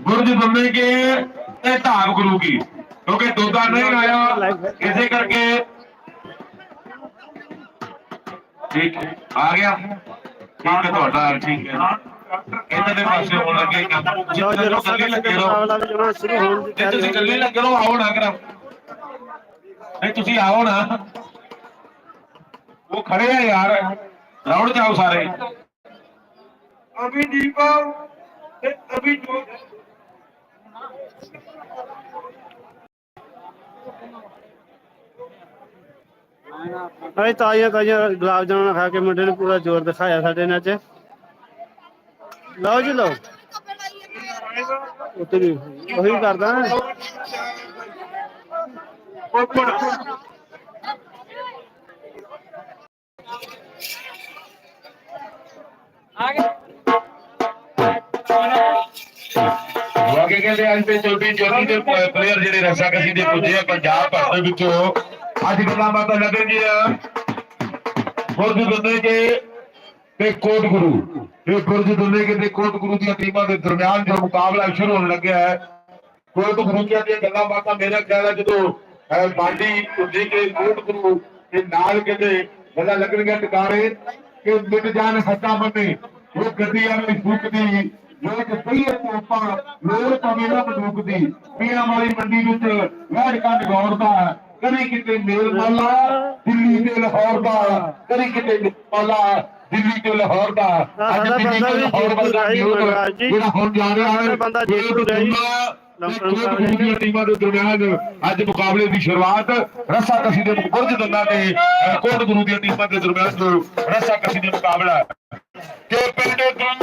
ਗੁਰਜ ਬੰਦੇ ਕੇ ਤੇ ਧਾਮ ਗੁਰੂ ਕੀ ਕਿਉਂਕਿ ਦੋਦਾ ਨਹੀਂ ਆਇਆ ਇਸੇ ਕਰਕੇ ਠੀਕ ਹੈ, ਆ ਗਿਆ ਠੀਕ ਹੈ ਤੁਹਾਡਾ ਠੀਕ ਹੈ ਇਹਨਾਂ ਦੇ ਪਾਸੇ ਹੋਣ ਲੱਗੇ ਕੰਮ ਲਓ ਜੀ ਜਿੱਦਾਂ ਰਸਾ ਲੱਗੇ ਦਾ ਲੱਗੇ ਰਹੋ ਮੁਕਾਬਲਾ ਵੀ ਜਮਾ ਸ਼ੁਰੂ ਹੋਣ ਦੀ ਜੇ ਤੁਸੀਂ ਇਕੱਲੇ ਲੱਗੇ ਰਹੋ ਆਓ ਨਾ ਕਰਾਂ ਨਹੀਂ ਤੁਸੀਂ ਆਓ ਨਾ ਉਹ ਖੜੇ ਆ ਯਾਰ ਰਾਉਣ ਜਾਓ ਸਾਰੇ ਅਭੀ ਦੀਪਾ ਤੇ ਅਭੀ ਜੋਤ ਅਰੇ ਤਾਜ਼ੀਆਂ ਤਾਜ਼ੀਆਂ ਗੁਲਾਬ ਜਾਮੁਨ ਖਾ ਕੇ ਮੁੰਡੇ ਨੇ ਪੂਰਾ ਜ਼ੋਰ ਦਿਖਾਇਆ ਸਾਡੇ ਨਾਲ ਚ। ਲਓ ਜੀ ਲਓ। ਉੱਤੇ ਵੀ ਉਹੀ ਕਰਦਾ ਉੱਪਰ ਵਾਕੇ ਕਹਿੰਦੇ ਅੱਜ ਤੇ ਚੌਥੀ ਚੌਥੀ ਦੇ ਪਲੇਅਰ ਜਿਹੜੇ ਰਸਾਕਸੀ ਦੇ ਪੁੱਜੇ ਆ ਪੰਜਾਬ ਭਰ ਦੇ ਵਿੱਚੋਂ। ਅੱਜ ਗੱਲਾਂ ਬਾਤਾਂ ਲੱਗਣਗੀਆਂ ਗੁਰਜ ਦੁੱਲੇ ਕੇ ਤੇ ਕੋਟ ਗੁਰੂ। ਇਹ ਗੁਰਜ ਦੁੱਲੇ ਕੇ ਤੇ ਕੋਟ ਗੁਰੂ ਦੀਆਂ ਟੀਮਾਂ ਦੇ ਦਰਮਿਆਨ ਜੋ ਮੁਕਾਬਲਾ ਸ਼ੁਰੂ ਹੋਣ ਲੱਗਿਆ ਹੈ, ਕੋਟ ਗੁਰੂ ਦੀਆਂ ਗੱਲਾਂ ਬਾਤਾਂ ਮੇਰਾ ਖਿਆਲ ਹੈ ਜਦੋਂ ਬਾਡੀ ਪੁੱਜੇ ਕੇ ਕੋਟ ਗੁਰੂ ਦੇ ਨਾਲ ਕਿਤੇ ਗੱਲਾਂ ਲੱਗਣਗੀਆਂ ਟਿਕਾਣੇ, ਕਿ ਮਿਟ ਜਾਣ ਹੱਥਾਂ ਬੰਨੇ ਉਹ ਗੱਡੀਆਂ ਨੂੰ ਫੂਕਦੀ ਲੋਕ ਪਈਏ ਤੋਪਾਂ ਲੋਕ ਪਵੇ ਨਾ ਬੰਦੂਕਦੀ ਪੀਰਾਂ ਵਾਲੀ ਮੰਡੀ ਵਿੱਚ ਵਹਿੜ ਕੰਡ ਗੌਰਦਾ ਕਦੀ ਕਿਤੇ ਮੇਲ ਮਾਲਾ ਦਿੱਲੀ ਤੇ ਲਾਹੌਰ ਦਾ ਕਦੀ ਕਿਤੇ ਮਾਲਾ ਦਿੱਲੀ ਤੇ ਲਾਹੌਰ ਦਾ ਅੱਜ ਦਿੱਲੀ ਬੰਦਾ ਤੇ ਵੀ ਲਾਹੌਰ ਜੀ। ਜਿਹੜਾ ਹੁਣ ਜਾ ਰਿਹਾ ਹੈ ਬੰਦਾ ਜੀਤੂ। ਲੰਬੜਨ ਦੀਆਂ ਟੀਮਾਂ ਦੇ ਦਰਮਿਆਨ ਅੱਜ ਮੁਕਾਬਲੇ ਦੀ ਸ਼ੁਰੂਆਤ ਰੱਸਾ ਕਸੀ ਦੇ ਗੁਰਜ ਦੰਦਾ ਤੇ ਕੋਟ ਗੁਰੂ ਦੀਆਂ ਟੀਮਾਂ ਦੇ ਦਰਮਿਆਨ ਰੱਸਾ ਕਸੀ ਦੇ ਮੁਕਾਬਲਾ ਹੈ। ਕਿ ਪਿੰਡ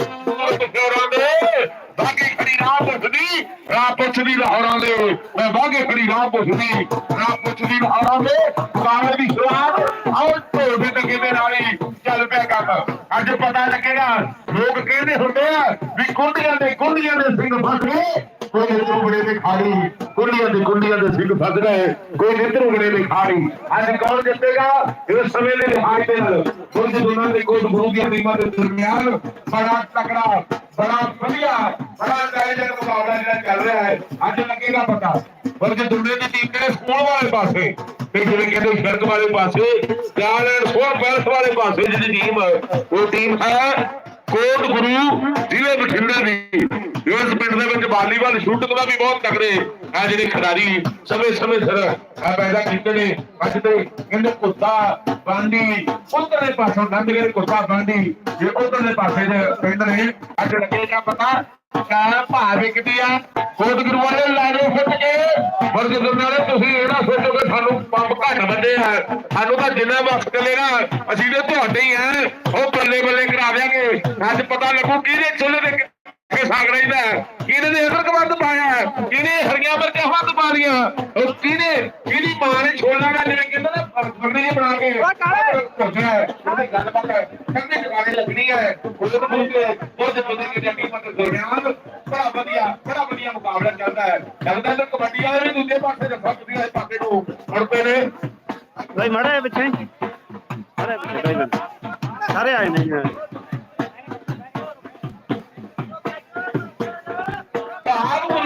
ਦੂਰ ਦੇ ਬਾਗੀ ਖੜੀ ਰਾਹ ਪੁੱਛਦੀ ਰਾਹ ਪੁੱਛਦੀ ਲਾਹੌਰਾਂ ਦੇ। ਮੈਂ ਬਾਗੇ ਖੜੀ ਰਾਹ ਪੁੱਛਦੀ ਰਾਹ ਪੁੱਛਦੀ ਲਾਹੌਰਾਂ ਦੇ। ਮੁਕਾਬਲੇ ਦੀ ਸ਼ੁਰੂਆਤ, ਆਓ ਢੋਲ ਦੇ ਟੱਕੇ ਨਾਲ ਹੀ ਚੱਲ ਪਿਆ ਕੰਮ। ਅੱਜ ਪਤਾ ਲੱਗੇਗਾ, ਲੋਕ ਕਹਿੰਦੇ ਹੁੰਦੇ ਆ? ਵੀ ਕੁੰਡੀਆਂ ਦੇ ਕੁੰਡੀਆਂ ਦੇ ਸਿੰਘ ਫਸ ਗਏ ਕੋਈ ਨਿੱਤਰੂ ਬੜੇ ਦੇ ਖਾੜੀ ਕੁੰਡੀਆਂ ਦੇ ਕੁੰਡੀਆਂ ਦੇ ਸਿੰਘ ਫਸ ਗਏ, ਕੋਈ ਨਿੱਤਰੂ ਬੜੇ ਦੇ ਖਾੜੀ ਅੱਜ ਕੌਣ ਜਿੱਤੇਗਾ? ਇਸ ਸਮੇਂ ਦੇ ਲਿਹਾਜ਼ ਦੇ ਨਾਲ ਕੁਝ ਦੋਨਾਂ ਦੇ ਕੋਲ ਗੁਰੂ ਦੀਆਂ ਟੀਮਾਂ ਦੇ ਦਰਮਿਆਨ ਬੜਾ ਤਕੜਾ, ਬੜਾ ਵਧੀਆ, ਬੜਾ ਟਾਈਜਰ ਮੁਕਾਬਲਾ ਜਿਹੜਾ ਚੱਲ ਰਿਹਾ ਹੈ। ਅੱਜ ਲੱਗੇਗਾ ਪਤਾ ਪਰ ਜੇ ਦੁਨੀਆ ਦੀ ਟੀਮ ਕਿਹੜੇ ਸਕੂਲ ਵਾਲੇ ਪਾਸੇ ਤੇ ਜਿਹੜੇ ਕਹਿੰਦੇ ਸ਼ਰਕ ਵਾਲੇ ਪਾਸੇ ਚਾਲ ਐਂਡ ਸਪੋਰਟ ਪੈਲਸ ਵਾਲੇ ਪਾਸੇ ਜਿਹੜੀ ਟੀਮ ਉਹ ਟੀਮ ਹੈ ਕੋਟ ਗੁਰੂ ਜ਼ਿਲ੍ਹੇ ਬਠਿੰਡੇ ਦੀ ਇਸ ਪਿੰਡ ਦੇ ਵਿੱਚ ਵਾਲੀਬਾਲ ਸ਼ੂਟਿੰਗ ਦਾ ਵੀ ਬਹੁਤ ਤਕੜੇ ਆ, ਜਿਹੜੇ ਖਿਡਾਰੀ ਸਮੇਂ ਸਮੇਂ ਸਿਰ ਆ ਪੈਦਾ ਕੀਤੇ ਨੇ। ਅੱਜ ਤੇ ਕਹਿੰਦੇ ਕੁੱਤਾ ਬਾਂਡੀ, ਉਧਰਲੇ ਪਾਸੋਂ ਲੰਘ ਗਏ ਕੁੱਤਾ ਬਾਂਡੀ ਜੇ ਉਧਰਲੇ ਪਾਸੇ ਦੇ ਪਿੰਡ ਨੇ। ਅੱਜ ਲੱਗੇਗਾ ਪਤਾ ਕਾ ਭਾਵ ਵਿਕਦੀ ਆ। ਕੋਟ ਗੁਰੂ ਵਾਲੇ ਲਾੜੇ ਫੁੱਟ ਕੇ। ਵਰਗ ਦੁਨਾਲੇ ਤੁਸੀਂ ਇਹ ਨਾ ਸੋਚੋ ਕਿ ਸਾਨੂੰ ਪੰਪ ਘੱਟ ਬੰਦੇ ਆ। ਸਾਨੂੰ ਤਾਂ ਜਿੰਨਾ ਵਕਤ ਚੱਲੇਗਾ ਅਸੀਂ ਤੇ ਤੁਹਾਡੇ ਹੀ ਆ। ਉਹ ਬੱਲੇ ਬੱਲੇ ਕਰਾ ਦਿਆਂਗੇ। ਅੱਜ ਪਤਾ ਲੱਗੂ ਕਿਹਦੇ ਚੁੱਲ੍ਹੇ ਦੇ ਕਿ ਸਾਗ ਰਹਿੰਦਾ ਹੈ। ਕਿਹਨੇ ਦੇ ਅਦਰਕ ਵੱਧ ਪਾਇਆ ਕਿਹਨੇ ਹਰੀਆਂ ਮਿਰਚਾਂ ਵੱਧ ਪਾ ਲੀਆਂ ਉਹ ਕਿਹਨੇ? ਕਿਹਦੀ ਮਾਂ ਨੇ ਛੋਲਾ ਦਾ ਜਿਵੇਂ ਕਹਿੰਦਾ ਨਾ ਫਰਨੇ ਜਿਹੇ ਬਣਾ ਕੇ ਕਰਨਾ ਹੈ। ਉਹਦੀ ਗੱਲਬਾਤ ਹੈ। ਕੰਨੇ ਲੱਗਣੀ ਹੈ। ਉਹਦੇ ਤੋਂ ਮੁੱਕੇ ਉਹਦੇ ਬੰਦੇ ਕਿ ਜੱਟੀ ਮਤ ਦਰਮਿਆਨ ਬੜਾ ਵਧੀਆ ਬੜਾ ਵਧੀਆ ਮੁਕਾਬਲਾ ਚੱਲਦਾ ਹੈ। ਲੱਗਦਾ ਤਾਂ ਕਬੱਡੀ ਵਾਲੇ ਵੀ ਦੂਜੇ ਪਾਸੇ ਰੱਖਾ ਤੁਸੀਂ ਇਸ ਪਾਸੇ ਨੂੰ। ਮੁੜਦੇ ਨੇ ਭਾਈ ਮੜੇ ਪਿੱਛੇ। ਸਾਰੇ ਪਿੱਛੇ। ਸਾਰੇ ਆਏ ਨੇ।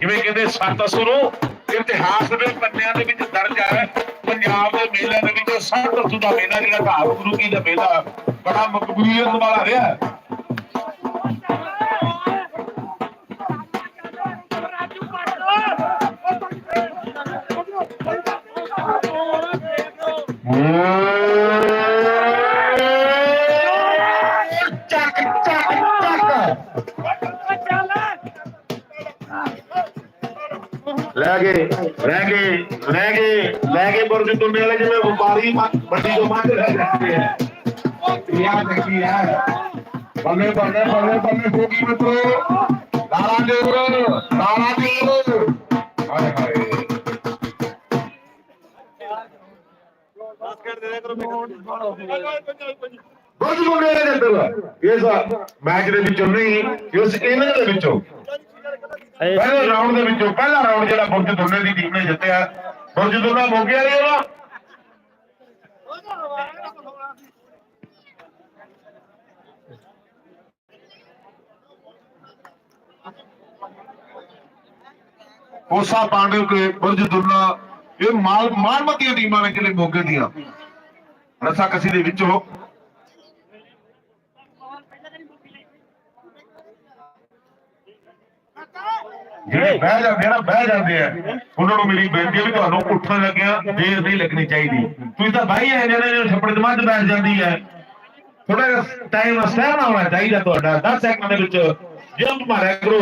ਜਿਵੇਂ ਕਹਿੰਦੇ ਸੱਤ ਅਸੂ ਨੂੰ ਇਤਿਹਾਸ ਦੇ ਪੰਨਿਆਂ ਦੇ ਵਿੱਚ ਦਰਜ ਹੈ ਪੰਜਾਬ ਦੇ ਮੇਲਿਆਂ ਦੇ ਵਿੱਚੋਂ ਸੱਤ ਅਸੂ ਦਾ ਮੇਲਾ ਜਿਹੜਾ ਧਾਰ ਗੁਰੂ ਕੀ ਦਾ ਮੇਲਾ ਬੜਾ ਮਕਬੂਲੀਅਤ ਵਾਲਾ ਰਿਹਾ ਹੈ। ਚੱਕ ਲੈ ਗਏ ਲੈ ਗਏ ਲੈ ਗਏ ਲੈ ਗਏ ਬੁਰਜ ਤੁੰਡੇ ਵਾਲੇ ਜਿਵੇਂ ਵਪਾਰੀ ਵੱਡੀ ਤੋਂ ਮੱਝ ਲੈ ਜਾਂਦੇ ਆ ਇਹ ਦੇਖੀ ਹੈ ਬੱਲੇ ਬੱਲੇ ਬੱਲੇ ਬੱਲੇ ਫੋਕੀ ਮਿੱਤਰੋ ਲਾਲਾ ਦੇਵਰ ਲਾਲਾ ਦੇਵਰ ਹਾਏ ਹਾਏ ਬੁਰਜ ਮੁੰਡੇ ਦੇ ਅੰਦਰ ਇਸ ਮੈਚ ਦੇ ਵਿੱਚੋਂ ਨਹੀਂ ਇਸ ਇਹਨਾਂ ਦੇ ਵਿੱਚੋਂ ਪਹਿਲੇ ਰਾਉਂਡ ਦੇ ਵਿੱਚੋਂ ਪਹਿਲਾ ਰਾਉਂਡ ਜਿਹੜਾ ਬੁਰਜ ਦੋਨੇ ਦੀ ਟੀਮ ਨੇ ਜਿੱਤਿਆ ਬੁਰਜ ਦੋਨਾ ਮੋਗਿਆ ਨੇ ਉਹਦਾ। ਕੋਸਾ ਪਾਂਡੇ ਕੇ ਬੁਰਜ ਦੁੱਲਾ ਇਹ ਮਾਲ ਮਾਨਮਤੀਆਂ ਟੀਮਾਂ ਨੇ ਜਿਹੜੇ ਮੋਗੇ ਦੀਆਂ। ਰਸਾ ਕਸੀ ਦੇ ਵਿੱਚੋਂ ਜਿਹੜੇ ਬਹਿ ਜਾਂਦੇ ਆ ਨਾ ਬਹਿ ਜਾਂਦੇ ਆ, ਉਹਨਾਂ ਨੂੰ ਮੇਰੀ ਬੇਨਤੀ ਹੈ ਵੀ ਤੁਹਾਨੂੰ ਉੱਠਣ ਲੱਗਿਆ ਦੇਰ ਨਹੀਂ ਲੱਗਣੀ ਚਾਹੀਦੀ। ਤੁਸੀਂ ਤਾਂ ਬਾਈ ਆ ਜਿਹੜੇ ਨੇ ਛੱਪੜ ਦੇ ਮੱਝ ਬੈਠ ਜਾਂਦੀ ਹੈ। ਥੋੜਾ ਜਿਹਾ ਟਾਈਮ ਸਹਿਣਾ ਹੋਣਾ ਚਾਹੀਦਾ ਤੁਹਾਡਾ। 10 ਸੈਕਿੰਡ ਦੇ ਵਿੱਚ ਜੰਪ ਮਾਰਿਆ ਕਰੋ।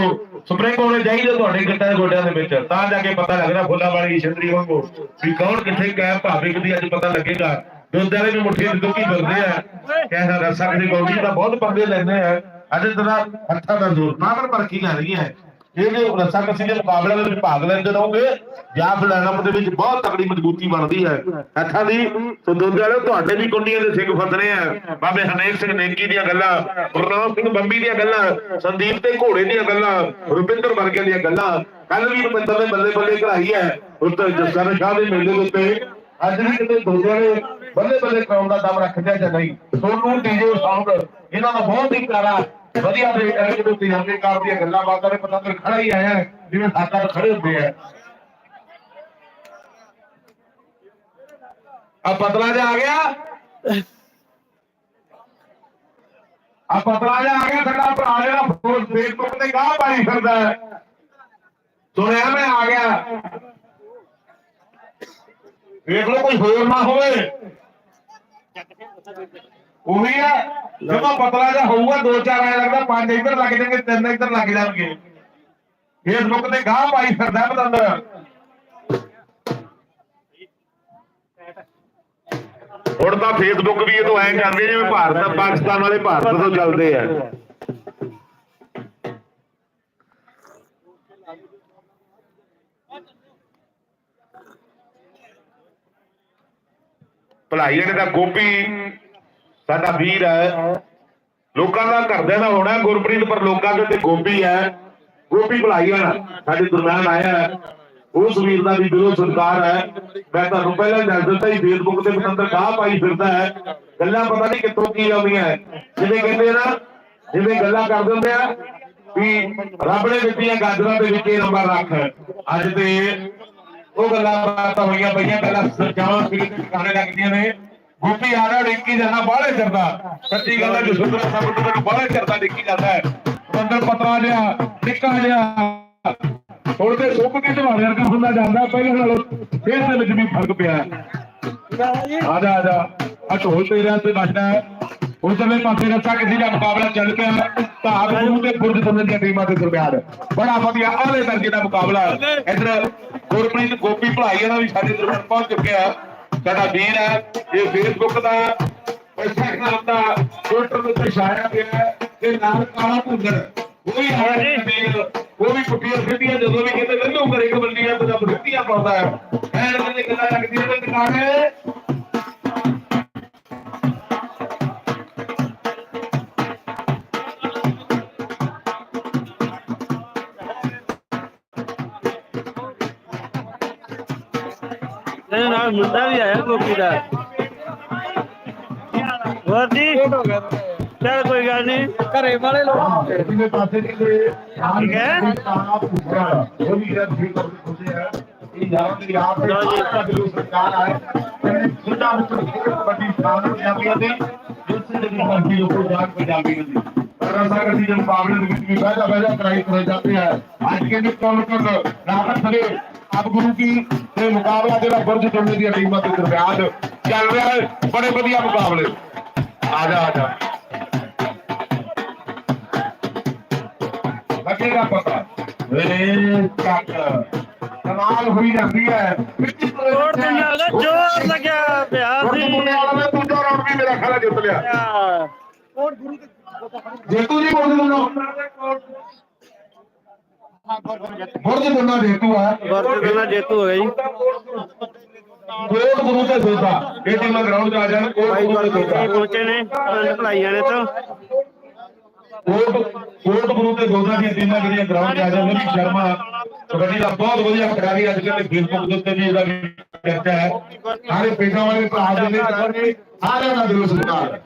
ਸਪਰਿੰਗ ਹੋਣੇ ਚਾਹੀਦੇ ਤੁਹਾਡੇ ਗਿੱਟਾਂ ਗੋਡਿਆਂ ਦੇ ਵਿੱਚ। ਤਾਂ ਜਾ ਕੇ ਪਤਾ ਲੱਗਦਾ ਫੁੱਲਾਂ ਵਾਲੀ ਛਤਰੀ ਵਾਂਗੂ ਵੀ ਕੌਣ ਕਿੱਥੇ ਕੈ ਭਾਵਿਕ ਦੀ ਅੱਜ ਪਤਾ ਲੱਗੇਗਾ। ਦੁੱਧ ਵਾਲੇ ਨੂੰ ਮੁੱਠੀ ਦੀ ਦੁੱਕੀ ਫਿਰਦੇ ਆ। ਕਹਿੰਦਾ ਰਸਾ ਦੀ ਬੌਡੀ ਦਾ ਬਹੁਤ ਪੰਗੇ ਲੈਂਦੇ ਆ। ਅੱਜ ਤੇਰਾ ਹੱਥਾਂ ਦਾ ਜ਼ੋਰ ਨਾ ਪਰ ਪਰਖੀ ਲੈ ਰਹੀ ਹੈ ਇਹਦੇ ਰਸਾ ਕਸੀ ਦੇ ਮੁਕਾਬਲੇ ਦੇ ਵਿੱਚ ਭਾਗ ਲੈਂਦੇ ਰਹੋਗੇ, ਜਾਂ ਫਿਰ ਦੇ ਵਿੱਚ ਬਹੁਤ ਤਕੜੀ ਮਜ਼ਬੂਤੀ ਬਣਦੀ ਹੈ। ਹੱਥਾਂ ਦੀ ਸੰਦੋਦੇ ਵਾਲੇ ਤੁਹਾਡੇ ਵੀ ਕੁੰਡੀਆਂ ਦੇ ਸਿੰਘ ਫਸਣੇ ਆ। ਬਾਬੇ ਹਨੇਕ ਸਿੰਘ ਨੇਕੀ ਦੀਆਂ ਗੱਲਾਂ, ਗੁਰਨਾਮ ਸਿੰਘ ਬੰਬੀ ਦੀਆਂ ਗੱਲਾਂ, ਸੰਦੀਪ ਤੇ ਘੋੜੇ ਦੀਆਂ ਗੱਲਾਂ, ਰੁਪਿੰਦਰ ਵਰਗੇ ਦੀਆਂ ਗੱਲਾਂ। ਕੱਲ ਵੀ ਰੁਪਿੰਦਰ ਨੇ ਬੱਲੇ ਬੱਲੇ ਕਰਾਈ ਹੈ ਉੱਤੇ ਜਸਰ ਸ਼ਾਹ ਦੇ ਮੇਲੇ ਦੇ ਉੱਤੇ। ਅੱਜ ਵੀ ਕਿਤੇ ਦੋਜਿਆਂ ਨੇ ਬੱਲੇ ਬੱਲੇ ਕਰਾਉਣ ਦਾ ਦਮ ਰੱਖਦੇ ਜਾਂ ਨਹੀਂ? ਸੋਨੂੰ ਡੀਜੇ ਸਾਊਂਡ ਇਹਨਾਂ ਦਾ ਬਹੁਤ ਹੀ ਪਿਆਰਾ ਵਧੀਆ ਦੇ ਜਦੋਂ ਤਿਆਰੀ ਕਰਦੀਆਂ ਗੱਲਾਂ ਬਾਤਾਂ ਨੇ ਪਤਾ ਤੇ ਖੜਾ ਹੀ ਆਇਆ ਜਿਵੇਂ ਸਾਡਾ ਖੜੇ ਹੁੰਦੇ ਆ। ਆ ਪਤਲਾ ਜਿਹਾ ਆ ਗਿਆ। ਆ ਪਤਲਾ ਜਿਹਾ ਆ ਗਿਆ, ਸਾਡਾ ਭਰਾ ਜਿਹੜਾ ਫੋਨ ਫੇਸਬੁੱਕ ਤੇ ਗਾਹ ਪਾਈ ਫਿਰਦਾ ਹੈ। ਸੁਣਿਆ ਮੈਂ, ਆ ਗਿਆ। ਵੇਖ ਲਓ, ਕੋਈ ਹੋਰ ਨਾ ਹੋਵੇ। ਉਹੀ ਆ, ਜਦੋਂ ਪਤਲਾ ਜਿਹਾ ਹੋਊਗਾ, ਦੋ ਚਾਰ ਐ ਲੱਗਦਾ, ਪੰਜ ਇੱਧਰ ਲੱਗ ਜਾਣਗੇ, ਤਿੰਨ ਇੱਧਰ ਲੱਗ ਜਾਣਗੇ। ਫੇਸਬੁੱਕ ਤੇ ਗਾਹ ਪਾਈ ਫਿਰਦਾ ਬਤੰਦਰ ਹੁਣ ਤਾਂ ਫੇਸਬੁੱਕ ਵੀ ਇਹ ਤੋਂ ਐਂ ਚੱਲਦੇ ਜਿਵੇਂ ਭਾਰਤ, ਪਾਕਿਸਤਾਨ ਵਾਲੇ ਭਾਰਤ ਤੋਂ ਚੱਲਦੇ ਆ। ਭਲਾਈ ਵਾਲੇ ਤਾਂ ਗੋਪੀ ਸਾਡਾ ਵੀਰ ਹੈ। ਲੋਕਾਂ ਦਾ ਘਰਦਿਆਂ ਦਾ ਹੋਣਾ ਗੁਰਪ੍ਰੀਤ, ਪਰ ਲੋਕਾਂ ਦੇ ਤੇ ਗੋਪੀ ਹੈ। ਗੋਪੀ ਭਲਾਈ ਵਾਲਾ, ਸਾਡੇ ਦਰਮਿਆਨ ਆਇਆ ਉਸ ਵੀਰ ਦਾ ਵੀ ਦਿਲੋਂ ਸਤਿਕਾਰ ਹੈ। ਮੈਂ ਤੁਹਾਨੂੰ ਪਹਿਲਾਂ ਦੱਸ ਦਿੱਤਾ ਹੀ ਫੇਸਬੁੱਕ ਤੇ ਪਤੰਦਰ ਗਾਹ ਪਾਈ ਫਿਰਦਾ ਹੈ। ਗੱਲਾਂ ਪਤਾ ਨਹੀਂ ਕਿੱਥੋਂ ਕੀ ਆਉਂਦੀਆਂ ਜਿਵੇਂ ਕਹਿੰਦੇ ਨਾ, ਜਿਵੇਂ ਗੱਲਾਂ ਕਰ ਦਿੰਦੇ ਆ ਵੀ ਰੱਬ ਨੇ ਦਿੱਤੀਆਂ ਗਾਜਰਾਂ ਦੇ ਵਿੱਚ ਇਹ ਨੰਬਰ ਰੱਖ। ਅੱਜ ਤੇ ਉਹ ਗੱਲਾਂ ਬਾਤਾਂ ਹੋਈਆਂ ਪਈਆਂ, ਪਹਿਲਾਂ ਸਰਜਾਵਾਂ ਫਿਰ ਟਿਕਾਣੇ ਲੱਗਦੀਆਂ ਨੇ। ਗੋਪੀ ਆ ਰਿਹਾ, ਡਿੱਕੀ ਜਾਂਦਾ ਬਾਹਲੇ ਚਰਦਾ ਸੱਚੀ ਗੱਲ ਹੈ ਜੋ ਸੁੰਦਰ ਸਭ ਤੋਂ ਮੈਨੂੰ ਬਾਹਲੇ ਚਰਦਾ ਡਿੱਕੀ ਜਾਂਦਾ ਹੈ। ਬੰਦਰ ਪਤਲਾ ਜਿਹਾ, ਨਿੱਕਾ ਜਿਹਾ। ਹੁਣ ਤੇ ਸੁੱਕ ਕੇ ਢਵਾੜੇ ਵਰਗਾ ਹੁੰਦਾ ਜਾਂਦਾ, ਪਹਿਲਾਂ ਨਾਲੋਂ ਫੇਰ ਦੇ ਵਿੱਚ ਵੀ ਫ਼ਰਕ ਪਿਆ ਆ ਜਾ ਆ ਜਾ ਆ ਢੋਲ ਤੇਰੇ ਤੇ ਵੱਜਦਾ ਉਧਰਲੇ ਪਾਸੇ ਰੱਸਾ ਕਿਸੇ ਦਾ ਮੁਕਾਬਲਾ ਚੱਲ ਪਿਆ। ਧਾਰ ਗੁਰੂ ਤੇ ਬੁਰਜ ਦੋਨਾਂ ਦੀਆਂ ਟੀਮਾਂ ਦੇ ਦਰਮਿਆਨ। ਬੜਾ ਵਧੀਆ ਆਲੇ ਦਰਜੇ ਦਾ ਮੁਕਾਬਲਾ। ਇੱਧਰ ਗੁਰਪ੍ਰੀਤ ਗੋਪੀ ਭਲਾਈ ਵਾਲਾ ਵੀ ਸਾਡੇ ਦਰਮਿਆਨ ਪਹੁੰਚ ਚੁੱਕਿਆ। ਸਾਡਾ ਵੀਰ ਹੈ ਇਹ ਫੇਸਬੁੱਕ ਦਾ ਇੰਸਟਾਗ੍ਰਾਮ ਦਾ ਟਵਿੱਟਰ ਦੇ ਉੱਤੇ ਛਾਇਆ ਗਿਆ ਹੈ ਤੇ ਨਾਲ ਕਾਲਾ ਭੁੰਦਰ ਉਹ ਵੀ ਹੈ ਵੀਰ ਉਹ ਵੀ ਕੁੱਟੀਆਂ ਸਿੱਧੀਆਂ ਜਦੋਂ ਵੀ ਕਹਿੰਦੇ ਲੰਘੋ ਕਰੇ ਕਬੱਡੀਆਂ ਤੇ ਜਦ ਸਿੱਧੀਆਂ ਪਾਉਂਦਾ ਹੈ ਐਨ ਕਹਿੰਦੇ ਗੱਲਾਂ ਲੱਗਦੀਆਂ ਨੇ ਟਿਕਾਣੇ ਨਾਲ ਮੁੰਡਾ ਵੀ ਆਇਆ ਗੋਪੀ ਦਾ। ਹੋਰ ਜੀ? ਚਲ ਕੋਈ ਗੱਲ ਨਹੀਂ ਘਰੇ ਵਾਲੇ ਲੋਕ ਇਹਦੇ ਪਾਸੇ ਦੇ ਠੀਕ ਹੈ। ਉਹ ਵੀ ਜਿਹੜਾ ਠੀਕ ਹੁੰਦੇ ਆ ਇਹ ਯਾਰਾਂ ਦੀ ਆਪ ਦੇ ਦਾ ਦਿਲੋਂ ਸਰਕਾਰ ਆਏ ਸੁਝਾ ਵਿੱਚ ਕਬੱਡੀ ਸਾਹਮਣੇ ਪੰਜਾਬੀਆਂ ਦੇ ਜਿਸ ਦੇ ਵੀ ਮਰਜ਼ੀ ਲੋਕੋ ਜਾਣ ਪੰਜਾਬੀਆਂ ਦੀ ਕੇ ਵੀ ਕੌਣ ਕਰ ਰਾਹਤ ਸਰੇ ਅਬ ਗੁਰੂ ਕੀ ਤੇ ਮੁਕਾਬਲਾ ਜਿਹੜਾ ਬੁਰਜ ਟੋਲੇ ਦੀਆਂ ਟੀਮਾਂ ਦੇ ਦਰਮਿਆਨ ਚੱਲ ਰਿਹਾ ਹੈ। ਬੜੇ ਵਧੀਆ ਮੁਕਾਬਲੇ। ਆ ਜਾ ਆ ਜਾ। ਲੱਗੇਗਾ ਪਤਾ। ਵੇ ਕੱਟ ਕਮਾਲ ਹੋਈ ਜਾਂਦੀ ਹੈ। ਤੋੜ ਦੁਨੀਆ ਦਾ ਜ਼ੋਰ ਲੱਗਿਆ ਪਿਆ ਹੁਣ ਸੀ। ਮੁੰਡੇ ਵਾਲਾ ਨੇ ਦੂਜਾ ਰਾਉਂਡ ਵੀ ਮੇਰਾ ਖਿਆਲ ਹੈ ਜਿੱਤ ਲਿਆ। ਜੇਤੂ ਜੀ ਬੋਲ ਦਿੰਦਾ ਬੁਰਜ ਬੰਨਾ ਜੇਤੂ ਆ ਵਰਤ ਦੋਨਾਂ ਜੇਤੂ ਹੋ ਗਏ ਜੀ ਕੋਟ ਗੁਰੂ ਤੇ ਦੋਦਾ ਇਹ ਟੀਮਾਂ ਗਰਾਊਂਡ 'ਚ ਆ ਜਾਣ ਕੋਟ ਬਾਈ ਗੁਰੂ ਤੇ ਗੁਰਪ੍ਰੀਤ ਦੋਦਾ ਜੀ ਪਹੁੰਚੇ ਨੇ ਪਿੰਡ ਭਲਾਈ ਜਾਣੇ ਤੋਂ ਕੋਟ ਕੋਟ ਗੁਰੂ ਤੇ ਦੋਦਾ ਦੀਆਂ ਟੀਮਾਂ ਜਿਹੜੀਆਂ ਗਰਾਊਂਡ 'ਚ ਆ ਜਾਣ ਰਵੀ ਸ਼ਰਮਾ ਕਬੱਡੀ ਦਾ ਬਹੁਤ ਵਧੀਆ ਖਿਡਾਰੀ ਅੱਜ ਕੱਲ੍ਹ ਫੇਸਬੁੱਕ ਦੇ ਉੱਤੇ ਵੀ ਇਹਦਾ ਵੀ ਚਰਚਾ ਹੈ ਸਾਰੇ ਪਿੰਡਾਂ ਵਾਲੇ ਭਰਾ ਜਿਹੜੇ ਸਾਰੇ ਸਾਰਿਆਂ ਦਾ ਦਿਲੋਂ ਸਤਿਕਾਰ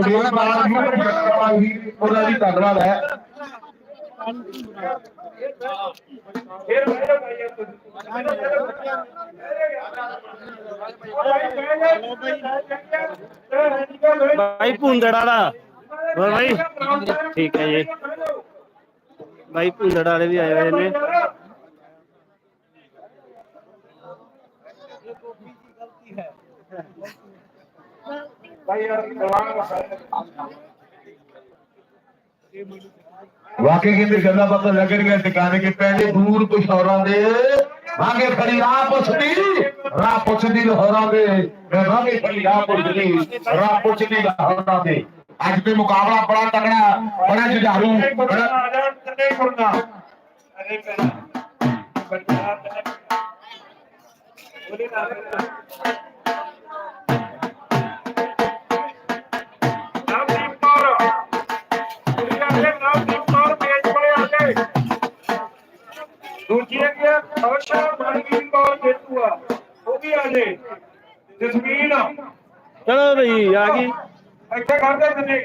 ਜਿਹੜੇ ਬਾਹਰ ਨੂੰ ਰੱਖਣਾ ਵੀ ਉਹਦਾ ਵੀ ਧੰਨਵਾਦ ਹੈ। ਫਿਰ ਬਹਿ ਜਾ ਭਾਈ ਯਾਰ ਤੁਸੀਂ। ਬਾਈ ਭੁੰਦੜਾ ਦਾ ਹੋਰ ਬਾਈ ਠੀਕ ਹੈ ਜੀ ਬਾਈ ਭੁੰਦੜਾ ਵਾਲੇ ਵੀ ਆਏ ਹੋਏ ਨੇ ਭਾਈ ਯਾਰ ਦਿਮਾਗ ਵਾਕਈ ਕਹਿੰਦੇ ਗੱਲਾਂ ਪਤਾ ਲੱਗਣਗੀਆਂ ਟਿਕਾਣੇ ਕਿ ਪਹਿਲੇ ਦੂਰ ਕੁਛ ਹੋਰਾਂ ਦੇ ਵਾਂਗੇ ਖੜੀ ਰਾਹ ਪੁੱਛਦੀ ਰਾਹ ਪੁੱਛਦੀ ਲਾਹੌਰਾਂ ਦੇ ਮੈਂ ਵਾਂਗੇ ਖੜੀ ਰਾਹ ਪੁੱਛਦੀ ਰਾਹ ਪੁੱਛਦੀ ਲਾਹੌਰਾਂ ਦੇ ਅੱਜ ਤੇ ਮੁਕਾਬਲਾ ਬੜਾ ਹੈਗੀ ਆ ਖੁਸ਼ਾ ਮਨਵੀਰ ਕੌਰ ਜੇਤੂ ਆ ਉਹ ਵੀ ਆ ਜੇ ਜਸਮੀਨ। ਚਲੋ ਬਈ ਆ ਗਈ। ਇੱਥੇ ਕਰਦੇ ਤੰਨੇ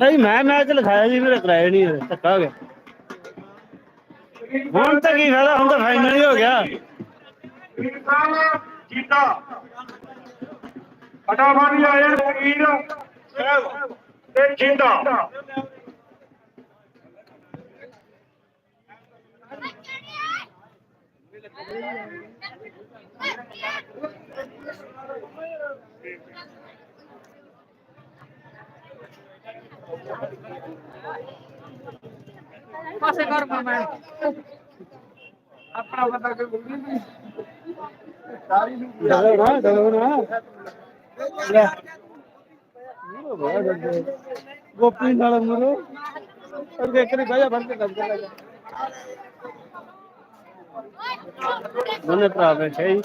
ਨਹੀਂ ਮੈਂ ਮੈਚ ਲਿਖਾਇਆ ਜੀ ਮੇਰੇ ਕਰਾਇਆ ਨਹੀਂ ਧੱਕਾ ਹੋ ਗਿਆ। ਹੁਣ ਤਾਂ ਕੀ ਫਾਇਦਾ ਹੁਣ ਤਾਂ ਫਾਈਨਲ ਹੀ ਹੋ ਗਿਆ। ਇਨਸਾਨ ਜੀਤਾ ਫਟਾਫਟ ਆਇਆ ਸਰੀਰ ਤੇ ਜਿੰਦਾ ਪਾਸੇ ਕਰ ਮੈਂ ਆਪਣਾ ਬੰਦਾ ਕੋਈ ਬੋਲੀ ਨਹੀਂ ਚਲੋ ਨਾ ਚਲੋ ਨਾ ਲੈ। ਗੋਪੀ ਨਾਲ ਮਰੋ। ਪਰ ਦੇਖ ਕੇ ਬਾਜਾ ਭਰ ਕੇ ਗੱਲ ਕਰ ਲੈ ਮਨੇ ਬੈਠੇ ਹੀ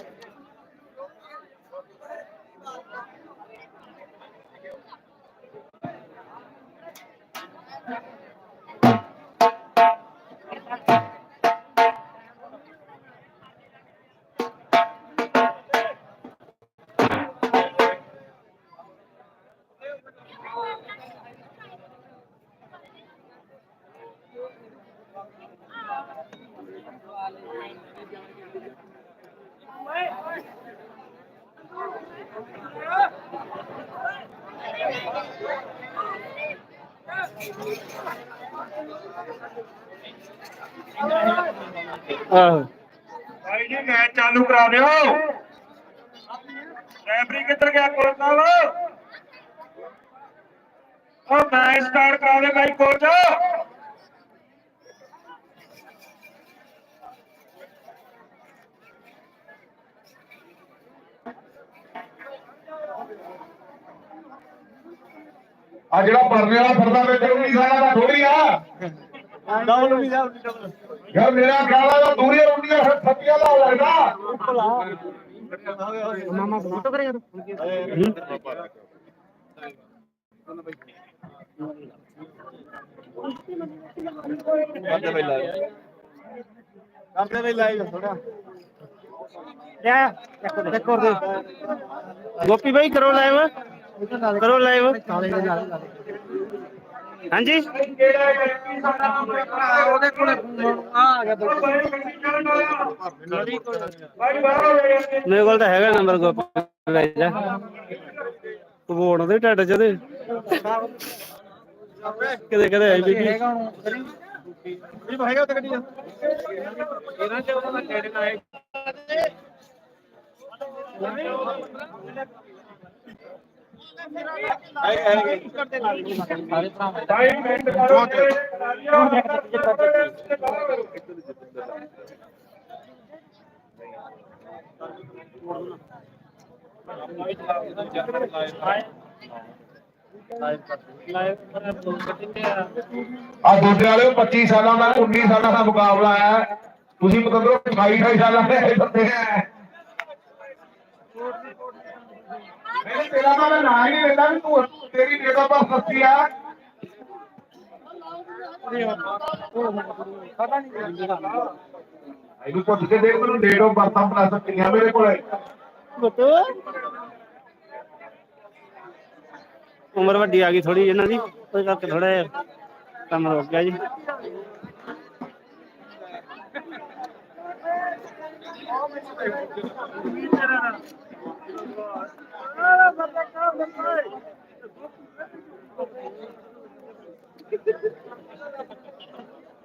ਆਹੋ। ਭਾਈ ਜੀ ਮੈਚ ਚਾਲੂ ਕਰਾ ਦਿਓ। ਰੈਫਰੀ ਕਿੱਧਰ ਗਿਆ ਕੋਚ ਨਾਲ? ਉਹ ਮੈਚ ਸਟਾਰਟ ਕਰਾ ਦੇ ਭਾਈ ਕੋਚ। ਆ ਜਿਹੜਾ ਪਰਨੇ ਵਾਲਾ ਫਿਰਦਾ ਵਿੱਚ ਉਹ ਨਹੀਂ ਸਾਡਾ ਦਾ ਥੋੜੀ ਆ। ਡਬਲ ਵੀ ਜਾ ਡਬਲ ਯਾਰ ਮੇਰਾ ਖਿਆਲ ਆ ਦੂਰੀਆਂ ਰੁੰਡੀਆਂ ਫਿਰ ਥੱਕੀਆਂ ਲਾ ਲੱਗਦਾ ਮਾਮਾ ਫੋਟੋ ਕਰੇਗਾ ਕਰਦੇ ਬਈ ਲਾਈਵ ਥੋੜਾ ਲੈ ਦੇਖੋ ਦੇ ਗੋਪੀ ਭਾਈ ਕਰੋ ਲਾਈਵ ਕਰੋ ਲਾਈਵ ਹਾਂਜੀ। ਉਹਦੇ ਕੋਲੇ ਆ ਗਿਆ ਮੇਰੇ ਕੋਲ ਤਾਂ ਹੈਗਾ ਨੰਬਰ ਗੋਪੀ ਭਾਈ ਦਾ ਕਬੋੜ ਦੇ ਟੱਟ ਚ ਦੇ ਕਦੇ ਕਦੇ ਆਈ ਬੀਬੀ ਹੈਗਾ ਉੱਤੇ ਗੱਡੀ ਇਹਨਾਂ ਚ ਉਹਨਾਂ ਦਾ ਟ੍ਰੇਨਿੰਗ ਆਏ ਆ ਦੂਜੇ ਵਾਲੇ 25 ਸਾਲਾਂ ਦਾ 19 ਸਾਲਾਂ ਦਾ ਮੁਕਾਬਲਾ ਹੈ ਤੁਸੀਂ ਮਤਲਬ 28 28 ਸਾਲਾਂ ਦੇ ਬੰਦੇ ਹੈ ਨਹੀਂ ਤੇਰਾ ਤਾਂ ਮੈਂ ਨਾਂ ਹੀ ਨਹੀਂ ਲੈਂਦਾ ਵੀ ਤੂੰ ਤੇਰੀ ਡੇਟ ਆਫ ਬਰਥ ਦੱਸੀ ਆ ਇਹਨੂੰ ਪੁੱਛ ਕੇ ਦੇਖ ਮੈਨੂੰ ਡੇਟ ਆਫ ਬਰਥ ਆਪਣਾ ਕਿੰਨੀਆਂ ਮੇਰੇ ਕੋਲੇ ਬਤੋ ਉਮਰ ਵੱਡੀ ਆ ਗਈ ਥੋੜੀ ਇਹਨਾਂ ਦੀ ਉਹਦੇ ਕਰਕੇ ਥੋੜਾ ਜਿਹਾ ਕੰਮ ਰੁਕ ਗਿਆ ਜੀ।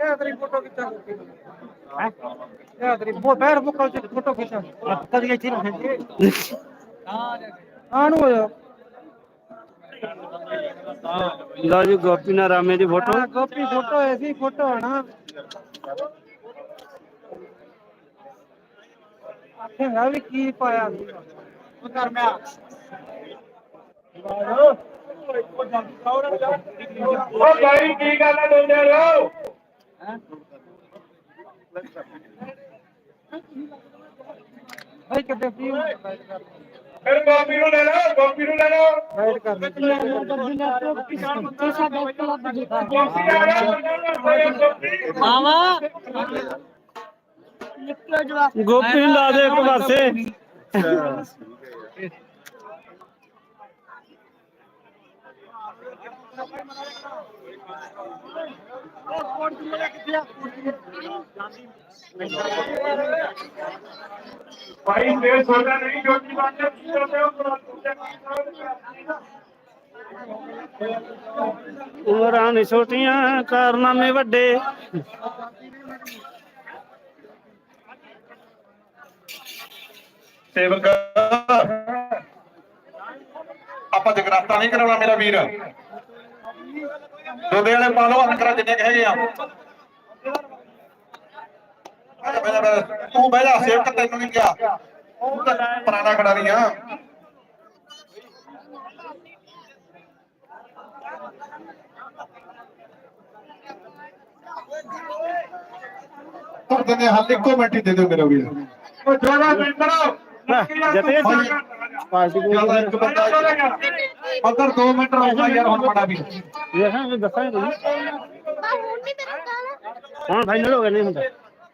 ਇਹ ਤੇਰੀ ਫੋਟੋ ਖਿੱਚਾ ਹੈ ਇਹ ਤੇਰੀ ਬੋ ਬੈਰ ਬੁੱਕਲ ਚ ਫੋਟੋ ਖਿੱਚਾ ਕਦੀ ਇੱਥੇ ਰੱਖੇ ਹਾਂ ਨੂੰ ਹੋਇਆ ਲਓ ਜੀ ਗੋਪੀ ਨਾਲ ਰਾਮੇ ਦੀ ਫੋਟੋ। ਹਾਂ ਕਾਪੀ ਫੋਟੋ, ਐਸੀ ਫੋਟੋ ਹੈ ਨਾ। ਆਖੇਗਾ ਵੀ ਕੀ ਪਾਇਆ ਸੀ। ਉਹ ਭਾਈ ਕੀ ਗੱਲ ਹੈ ਦੋਨੇ ਰੋ ਭਾਈ ਕਿੱਥੇ ਫ੍ਰੀ ਫਿਰ ਗੋਪੀ ਨੂੰ ਲੈ ਲਓ ਗੋਪੀ ਨੂੰ ਲੈ ਲਓ। ਵਾਈਟ ਕਰ ਦੇ ਗੋਪੀ ਆ ਗਿਆ ਗੋਪੀ। ਮਾਵਾ ਗੋਪੀ ਨੂੰ ਲਾ ਦੇ ਇੱਕ ਪਾਸੇ। ਭਾਈ ਤੇ ਸੋਚਾ ਨਹੀਂ ਜੋਤੀ ਬਾਤ ਕੀ ਕਰਦੇ ਹੋ ਉਮਰਾਂ ਨੇ ਛੋਟੀਆਂ ਕਾਰਨਾਮੇ ਵੱਡੇ ਸੇਵਕ ਆਪਾਂ ਜਗਰਾਤਾ ਨਹੀਂ ਕਰਾਉਣਾ ਮੇਰਾ ਵੀਰ ਦੋਦੇ ਵਾਲੇ ਪਾ ਲਓ ਅੰਕਰਾ ਜਿੰਨੇ ਕੁ ਹੈਗੇ ਆ। ਤੂੰ ਬਹਿ ਜਾ ਸੇਵਕ ਤੈਨੂੰ ਨਹੀਂ ਕਿਹਾ। ਉਹ ਤਾਂ ਪੁਰਾਣਾ ਖੜਾ ਨਹੀਂ ਆ। ਤੁਰ ਦਿੰਦੇ ਹੱਲ ਇੱਕੋ ਮਿੰਟ ਹੀ ਦੇ ਦਿਓ ਮੇਰਾ ਵੀਰ। ਉਹ ਮਿੰਟ ਕਰੋ ਜਤੇ ਪਾਰਟੀ ਜ਼ਿਆਦਾ ਇੱਕ ਬੰਦਾ ਪੱਧਰ 2 ਮਿੰਟ ਰੁਕਦਾ ਯਾਰ ਹੁਣ ਬੜਾ ਵੀ। ਦੇਖਾਂਗੇ ਦੱਸਾਂਗੇ ਤੁਹਾਨੂੰ ਹੁਣ ਫਾਈਨਲ ਹੋ ਗਿਆ ਨਹੀਂ ਹੁੰਦਾ।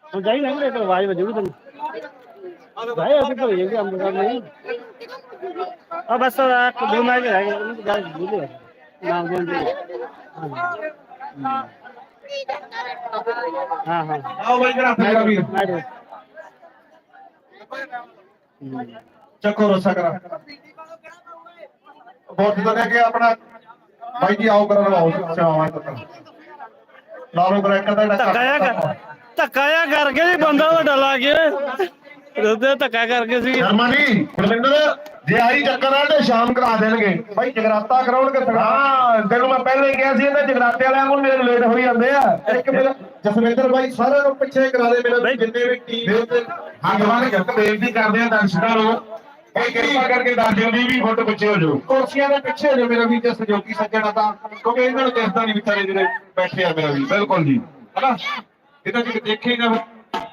ਹੁਣ ਜਾਈ ਲੈਂਗੇ ਤਾਂ ਆਵਾਜ਼ ਵੱਜੂਗੀ ਤੁਹਾਨੂੰ। ਭਾਈ ਅਸੀਂ ਤਾਂ ਇਹ ਵੀ ਅੰਦਰ ਕਰ ਨਹੀਂ। ਆ ਬਸ ਇੱਕ ਦੋ ਮੈਚ ਰਹਿ ਗਏ ਉਹਨੂੰ ਗੱਲ ਜੂਲੇ ਨਾਮ ਦੇ ਦੇ ਹਾਂ ਹਾਂ। ਆਓ ਬਾਈ ਜਰਾ ਮੇਰਾ ਵੀਰ। ਚੱਕੋ ਰੋਸਾ ਕਰਾ। ਬਹੁਤ ਕਹਿ ਕੇ ਆਪਣਾ ਬਾਈ ਜੀ ਆਓ ਕਰਨ ਲਵਾਓ ਸੇਵਾਵਾਂ ਤੱਕ। ਲਾਲੋ ਬ੍ਰੇਕਰ ਦਾ ਜਿਹੜਾ ਧੱਕਾ ਜਿਹਾ ਕਰ ਧੱਕਾ ਜਿਹਾ ਕਰਕੇ ਵੀ ਬੰਦਾ ਵੱਡਾ ਲਾ ਕੇ ਉਹਦੇ ਧੱਕਾ ਕਰਕੇ ਸੀ। ਸ਼ਰਮਾ ਜੀ ਗੁਰਵਿੰਦਰ ਜੇ ਆਈ ਚੱਕਰ ਨਾਲ ਤੇ ਸ਼ਾਮ ਕਰਾ ਦੇਣਗੇ। ਬਾਈ ਜਗਰਾਤਾ ਕਰਾਉਣਗੇ ਹਾਂ। ਤੈਨੂੰ ਮੈਂ ਪਹਿਲਾਂ ਹੀ ਕਿਹਾ ਸੀ ਇਹਨਾਂ ਜਗਰਾਤੇ ਵਾਲਿਆਂ ਕੋਲ ਮੇਰੇ ਲੇਟ ਹੋਈ ਜਾਂਦੇ ਆ। ਇੱਕ ਮੇਰਾ ਜਸਵਿੰਦਰ ਬਾਈ ਸਾਰਿਆਂ ਨੂੰ ਪਿੱਛੇ ਕਰਾ ਦੇ ਮੇਰਾ ਜਿੰਨੇ ਵੀ ਟੀਮ ਦੇ ਹਾਂ ਜਵਾਨ ਇੱਕ ਬੇਨਤੀ ਕਰਦੇ ਆ ਦਰਸ਼ਕਾਂ ਨੂੰ ਇਹ ਕਿਰਪਾ ਕਰਕੇ ਦਰਸ਼ਕ ਦੀ ਵੀ ਫੋਟੋ ਪਿੱਛੇ ਹੋ ਜਾਓ। ਕੁਰਸੀਆਂ ਦੇ ਪਿੱਛੇ ਹੋ ਜਾਓ ਮੇਰਾ ਵੀ ਜੇ ਸਹਿਯੋਗੀ ਸੱਜਣਾ ਤਾਂ। ਕਿਉਂਕਿ ਇਹਨਾਂ ਨੂੰ ਦਿਸਦਾ ਨਹੀਂ ਵਿਚਾਰੇ ਜਿਹੜੇ ਬੈਠੇ ਆ ਮੇਰਾ ਵੀ ਬਿਲਕੁਲ ਜੀ। ਹਨਾ? ਇਹਦਾ ਜੇ ਦੇਖੇਗਾ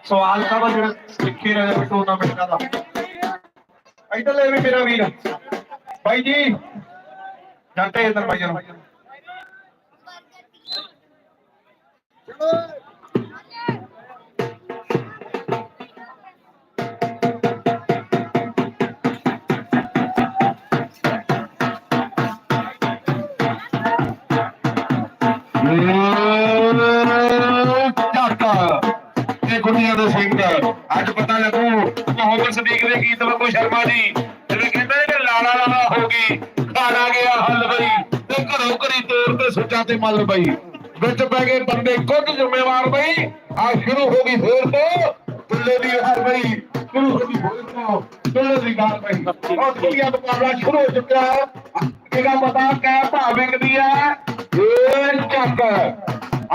ਸਵਾਲ ਕਾਹਦਾ ਜਿਹੜਾ ਸਿੱਖੇ ਰਹੇ ਟੂਰਨਾਮੈਂਟਾਂ ਦਾ ਇੱਧਰ ਲੈ ਵੀ ਮੇਰਾ ਵੀਰ। ਬਾਈ ਜੀ ਜੰਟੇ ਇੱਧਰ ਬਾਈ ਨੂੰ। ਝਾਕਾ ਪਤਾ ਲੱਗੂ ਮੁਹੰਮਦ ਸਦੀਕ ਦੇ ਗੀਤ ਵਾਂਗੂ ਸ਼ਰਮਾ ਜੀ, ਜਿਵੇਂ ਕਹਿੰਦੇ ਨੇ ਕਿ ਲਾਲਾ ਲਾਲਾ ਹੋ ਗਈ ਖਾਣਾ ਗਿਆ ਹੱਲ ਬਈ, ਤੇ ਘਰੋਂ ਘਰੀ ਤੋਰ ਤੇ ਸੁੱਚਾ ਤੇ ਮੱਲ ਬਈ। ਵਿੱਚ ਪੈ ਗਏ ਬੰਦੇ ਕੁਝ ਜ਼ਿੰਮੇਵਾਰ ਬਈ ਆ ਸ਼ੁਰੂ ਹੋ ਗਈ ਫੇਰ ਤੋਂ, ਤੁੱਲੇ ਦੀ ਹਰ ਬਈ। ਸ਼ੁਰੂ ਹੋ ਗਈ ਫੇਰ ਦੀ ਗੱਲ ਬਈ ਉਹ ਦੁਨੀਆ ਮੁਕਾਬਲਾ ਸ਼ੁਰੂ ਹੋ ਚੁੱਕਿਆ। ਹੈ ਇਹਦਾ ਪਤਾ ਕਹਿ ਭਾਵਿਕ ਦੀ ਹੈ ਇਹ ਚੱਕ।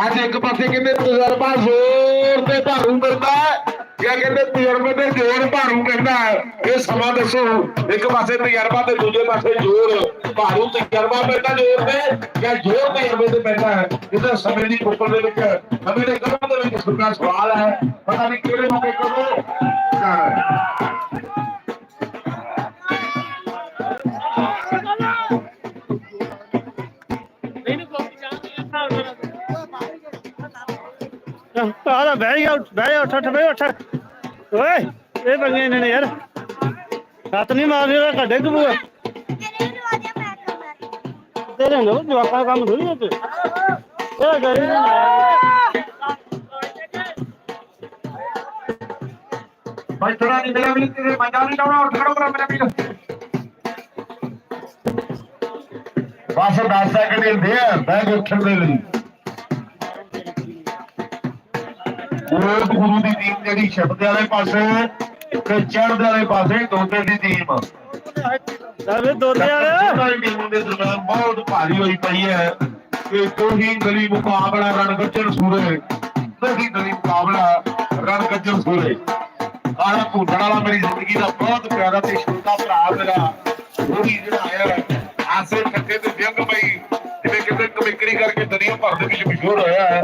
ਅੱਜ ਇੱਕ ਪਾਸੇ ਕਹਿੰਦੇ ਤਜਰਬਾ ਜ਼ੋਰ ਤੇ ਭਾਰੂ ਮਿਲਦਾ ਹੈ, ਕਹਿੰਦੇ ਤਜਰਬੇ ਤੇ ਜੋਰ ਭਾਰੂ ਕਹਿੰਦਾ ਇਹ ਸਮਾਂ ਦੱਸੋ। ਇੱਕ ਪਾਸੇ ਤਜਰਬਾ ਤੇ ਦੂਜੇ ਪਾਸੇ ਜੋਰ। ਭਾਰੂ ਤਜਰਬਾ ਪੈਂਦਾ ਜੋਰ ਤੇ ਜਾਂ ਜੋਰ ਤਜਰਬੇ ਤੇ ਪੈਂਦਾ ਹੈ? ਇਹਦਾ ਸਮੇਂ ਦੀ ਕੁੱਪਲ ਦੇ ਵਿੱਚ ਸਮੇਂ ਦੇ ਕਦਮ ਦੇ ਵਿੱਚ ਸੁਣਨਾ ਸਵਾਲ ਹੈ। ਪਤਾ ਨਹੀਂ ਕਿਹੜੇ ਮੌਕੇ ਕਦੋਂ ਜਾਣਾ ਬਹਿ ਗਿਆ ਬਹਿ ਜਾ, ਉੱਠ ਉੱਠ, ਬਹਿ ਉੱਠ। ਓਏ, ਇਹ ਬੰਗੇ ਨੇ ਯਾਰ। ਹੱਥ ਨਹੀਂ ਮਾਰਦੇ, ਉਹਦਾ ਕੱਢੇ ਕਬੂਆ ਤੇਰੇ ਨੂੰ ਜਵਾਕਾਂ ਦਾ ਕੰਮ ਥੋੜੀ ਤੇ ਇਹ ਗਰੀ ਭਾਈ ਥੋੜਾ ਨਹੀਂ ਮੇਰਾ ਵੀ ਤੇਰੇ ਮਜ਼ਾ ਨਹੀਂ ਲਾਉਣਾ ਉੱਠ ਖੜੋ ਮੇਰਾ ਵੀਰ। ਬਸ 10 ਸੈਕਿੰਡ ਹੁੰਦੇ ਆ ਬੈਗ ਉੱਠਣ ਦੇ ਲਈ। ਉਹ ਗੁਰੂ ਦੀ ਟੀਮ ਜਿਹੜੀ ਛਪਦੇ ਵਾਲੇ ਪਾਸੇ ਤੇ ਚੜ੍ਹਦੇ ਵਾਲੇ ਪਾਸੇ ਦੋਤੇ ਦੀ ਟੀਮ ਸਾਰੇ ਦੋਦੇ ਵਾਲੇ। ਦੋਨਾਂ ਟੀਮਾਂ ਦੇ ਦਰਮਿਆਨ ਬਹੁਤ ਭਾਰੀ ਹੋਈ ਪਈ ਹੈ। ਕਿ ਦੋਹੀ ਗਲੀ ਮੁਕਾਬਲਾ ਰਨ ਗੱਜਣ ਸੂਰੇ ਦੋਹੀ ਗਲੀ ਮੁਕਾਬਲਾ ਰਨ ਗੱਜਣ ਸੂਰੇ। ਕਾਲਾ ਭੁੰਡਣ ਵਾਲਾ ਮੇਰੀ ਜ਼ਿੰਦਗੀ ਦਾ ਬਹੁਤ ਪਿਆਰਾ ਤੇ ਛੋਟਾ ਭਰਾ ਮੇਰਾ। ਉਹੀ ਜਿਹੜਾ ਆਇਆ ਆਸੇ ਠੱਕੇ ਤੇ ਜੰਗ ਪਈ ਜਿਵੇਂ ਕਿਤੇ ਕਮਿਕਰੀ ਕਰਕੇ ਦੁਨੀਆ ਭਰ ਦੇ ਵਿੱਚ ਮਸ਼ਹੂਰ ਹੋਇਆ ਹੈ।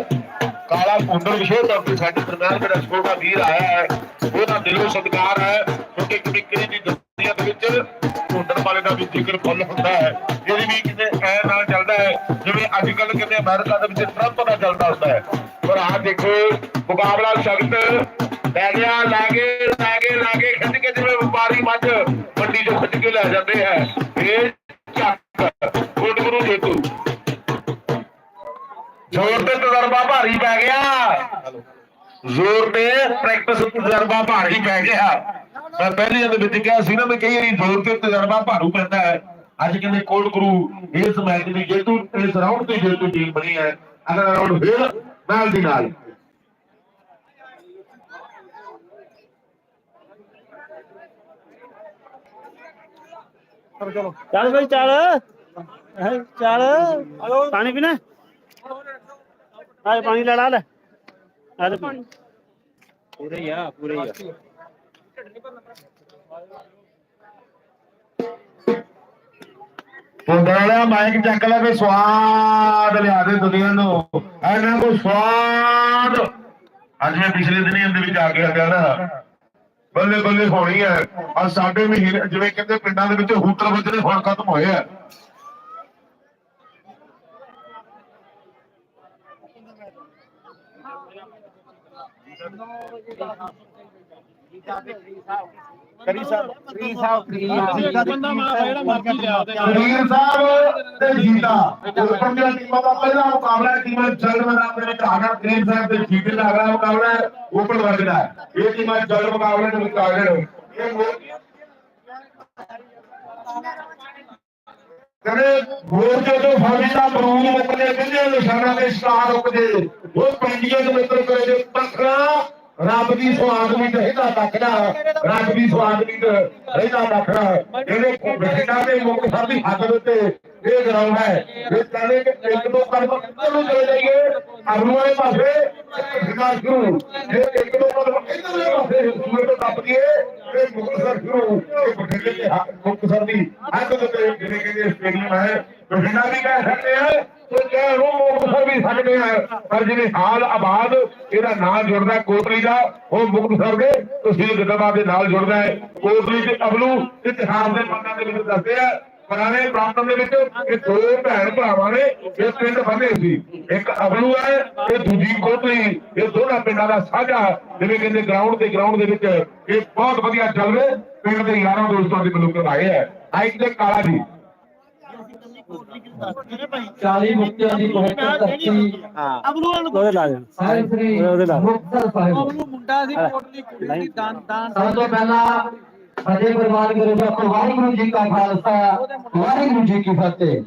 ਕਾਲਾ ਭੁੰਡਣ ਵਿਸ਼ੇਸ਼ ਤੌਰ ਤੇ ਸਾਡੇ ਦਰਮਿਆਨ ਮੇਰਾ ਛੋਟਾ ਵੀਰ ਆਇਆ ਹੈ, ਉਹਦਾ ਦਿਲੋਂ ਸਤਿਕਾਰ ਹੈ। ਕਿਉਂਕਿ ਕਮਿਕਰੀ ਦੀ ਦੁਨੀਆ ਦੇ ਵਿੱਚ ਭੁੰਡਣ ਵਾਲੇ ਦਾ ਵੀ ਜ਼ਿਕਰ ਫੁੱਲ ਹੁੰਦਾ ਹੈ। ਜਿਹੜੀ ਵੀ ਕਿਤੇ ਅੱਜ ਕੱਲ ਕਹਿੰਦੇ ਅਮਰੀਕਾ ਦੇ ਵਿੱਚ ਟਰੰਪ ਦਾ ਚੱਲਦਾ ਹੁੰਦਾ ਹੈ। ਪਰ ਆਹ ਦੇਖੋ, ਮੁਕਾਬਲਾ ਸਖਤ ਲੈ ਗਿਆ, ਲੈ ਗਏ, ਲੈ ਖਿੱਚ ਕੇ ਜਿਵੇਂ ਵਪਾਰੀ ਮੱਝ ਮੰਡੀ ਚੋਂ ਖਿੱਚ ਕੇ ਲੈ ਜਾਂਦੇ ਹੈ। ਇਹ ਚੱਕ, ਗੁੱਡ ਗੁਰੂ ਜੇਤੂ। ਜ਼ੋਰ ਤੇ ਤਜਰਬਾ ਭਾਰੀ ਪੈ ਗਿਆ। ਜ਼ੋਰ ਤੇ ਪ੍ਰੈਕਟਿਸ ਤਜਰਬਾ ਭਾਰੀ ਪੈ ਗਿਆ। ਮੈਂ ਪਹਿਲੇ ਦੇ ਵਿੱਚ ਕਿਹਾ ਸੀ ਨਾ, ਮੈਂ ਕਈ ਵਾਰੀ ਜ਼ੋਰ ਤੇ ਤਜਰਬਾ ਭਾਰੂ ਪੈਂਦਾ ਹੈ। ਅੱਜ ਕਹਿੰਦੇ ਕੋਲਡ ਗੁਰੂ ਇਸ ਮੈਚ ਦੀ ਜੇਤੂ ਇਸ ਰਾਊਂਡ ਦੀ ਜੇਤੂ ਟੀਮ ਬਣੀ ਹੈ ਅਗਰ ਰਾਊਂਡ ਫਿਰ ਨਾਲ ਦੀ ਨਾਲ ਚਲੋ ਚੱਲ ਬਈ ਚੱਲ ਹੈਂ, ਚੱਲ ਪਾਣੀ ਪੀਣਾ ਆ ਪਾਣੀ ਲੈ ਲਾ ਲੈ ਆ ਲੈ ਪਾਣੀ ਪੂਰੇ ਹੀ ਆ ਪੂਰੇ ਹੀ ਆ ਹੁੰਦਾ ਮਾਈਕ ਚੱਕ ਲੈ ਕੇ ਸਵਾਦ ਲਿਆ ਦੇ ਦੁਨੀਆ ਨੂੰ। ਇਹਨਾਂ ਕੋ ਸਵਾਦ। ਅੱਜ ਮੈਂ ਪਿਛਲੇ ਦਿਨੀ ਇਹਦੇ ਵਿੱਚ ਆ ਕੇ ਹਟਿਆ ਨਾ। ਬੱਲੇ ਬੱਲੇ ਹੋਣੀ ਹੈ। ਆ ਸਾਡੇ ਮਹੀਨੇ, ਜਿਵੇਂ ਕਹਿੰਦੇ ਪਿੰਡਾਂ ਦੇ ਵਿੱਚ ਹੂਟਰ ਵੱਜਣੇ ਹੁਣ ਖਤਮ ਹੋਏ ਆ। ਕਰੀ ਸਾਹਿਬ ਕਰੀ ਸਾਹਿਬ ਕਰੀ ਬੰਦਾ ਮਾਰ ਜਿਹੜਾ ਮਰਜ਼ੀ ਲਿਆ ਦੇ ਸੁਨੀਲ ਸਾਹਿਬ ਤੇ ਜੀਤਾ। ਉਪਰ ਦੀਆਂ ਟੀਮਾਂ ਦਾ ਪਹਿਲਾ ਮੁਕਾਬਲਾ ਹੈ ਟੀਮਾਂ ਜਲਦ ਮੈਦਾਨ ਦੇ ਵਿੱਚ ਆਗਾ ਕਰੀਮ ਸਾਹਿਬ ਤੇ ਜੀਤੇ ਦਾ ਅਗਲਾ ਮੁਕਾਬਲਾ ਹੈ ਓਪਨ ਵਰਗ ਦਾ। ਇਹ ਟੀਮਾਂ ਜਲਦ ਮੁਕਾਬਲੇ ਆ ਨੇ? ਇਹ ਮੋ- ਕਹਿੰਦੇ ਮੋਰਚੇ ਤੋਂ ਫੌਜੀ ਦਾ ਬਰੂਦ ਮੁੱਕਦੇ ਕਹਿੰਦੇ ਨਿਸ਼ਾਨਾ ਦੇ ਸਟਾਰ ਰੁਕਦੇ। ਉਹ ਪਿੰਡੀਆਂ ਦੇ ਮਿੱਤਰ ਕਰੇ ਦੇ ਪੱਖਰਾ ਰੱਬ ਦੀ ਸਵਾਦ ਵੀ ਰਹਿਦਾ ਤੱਕਦਾ ਰੱਬ ਦੀ ਸਵਾਦ ਵੀ ਰਹਿਦਾ ਤੱਕਦਾ ਇਹਦੇ ਬਠਿੰਡਾ ਦੇ ਮੁੱਖ ਦੀ ਹੱਦ ਉੱਤੇ ਇਹ ਗਰਾਊਂਡ ਹੈ। ਇਹ ਕਹਿੰਦੇ ਕਿ ਇੱਕ ਦੋ ਕਦਮ ਇੱਧਰ ਨੂੰ ਚਲੇ ਜਾਈਏ ਅਗਲੂ ਵਾਲੇ ਪਾਸੇ ਬਠਿੰਡਾ ਸ਼ੁਰੂ। ਇਹ ਇੱਕ ਦੋ ਕਦਮ ਇੱਧਰਲੇ ਪਾਸੇ ਸੂਏ ਤੋਂ ਟੱਪ ਗਏ ਇਹ ਮੁਕਤਸਰ ਸ਼ੁਰੂ। ਇਹ ਬਠਿੰਡੇ ਦੇ ਮੁਕਤਸਰ ਦੀ ਹੱਦ ਉੱਤੇ ਜਿਹੜੇ ਕਹਿੰਦੇ ਸਟੇਡੀਅਮ ਹੈ, ਬਠਿੰਡਾ ਵੀ ਕਹਿ ਸਕਦੇ ਆ। ਤੇ ਚਾਹੇ ਉਹ ਮੁਕਤਸਰ ਵੀ ਸਕਦੇ ਆ ਪਰ ਜਿਵੇਂ ਹਾਲ ਆਬਾਦ, ਇਹਦਾ ਨਾਂ ਜੁੜਦਾ ਕੋਟਲੀ ਦਾ। ਉਹ ਮੁਕਤਸਰ ਦੇ ਤਹਿਸੀਲ ਗਿੱਦੜਬਾਹਾ ਦੇ ਨਾਲ ਜੁੜਦਾ ਹੈ। ਕੋਟਲੀ ਤੇ ਅਬਲੂ ਇਤਿਹਾਸ ਦੇ ਪੰਨਾਂ ਦੇ ਵਿੱਚ ਦੱਸਦੇ ਆ। ਪੁਰਾਣੇ ਪ੍ਰਾਂਤਾਂ ਦੇ ਵਿੱਚ ਇਹ ਦੋ ਭੈਣ ਭਰਾਵਾਂ ਨੇ, ਇਹ ਪਿੰਡ ਬੰਨੇ ਸੀ। ਇੱਕ ਅਬਲੂ ਹੈ ਤੇ ਦੂਜੀ ਕੋਟਲੀ। ਇਹ ਦੋਨਾਂ ਪਿੰਡਾਂ ਦਾ ਸਾਂਝਾ ਜਿਵੇਂ ਕਹਿੰਦੇ ਗਰਾਊਂਡ ਤੇ ਗਰਾਊਂਡ ਦੇ ਵਿੱਚ ਇਹ ਬਹੁਤ ਵਧੀਆ ਚੱਲ ਰਿਹਾ। ਪਿੰਡ ਦੇ ਯਾਰਾਂ ਦੋਸਤਾਂ ਦੇ ਵੱਲੋਂ ਆਏ ਹੈ। ਆਈ ਤੇ ਕਾਲਾ ਜੀ। 40 ਮੁਕਤਿਆਂ ਦੀ ਪਵਿੱਤਰ ਧਰਤੀ। ਉਹਦੇ ਲਾ ਦੇਣ। ਸਾਹਿਬ ਸ੍ਰੀ ਉਹਦੇ ਲਾ ਮੁਕਤਸਰ ਸਾਹਿਬ। ਮੁੰਡਾ ਦੀ ਕੋਟਲੀ ਕੁੜੀ ਦੀ ਦਾਨ ਦਾਨ ਸਭ ਤੋਂ ਪਹਿਲਾਂ ਫਤਿਹ ਪ੍ਰਵਾਨ ਕਰੂਗਾ ਵਾਹਿਗੁਰੂ ਜੀ ਕਾ ਖਾਲਸਾ ਵਾਹਿਗੁਰੂ ਜੀ ਕੀ ਫਤਿਹ।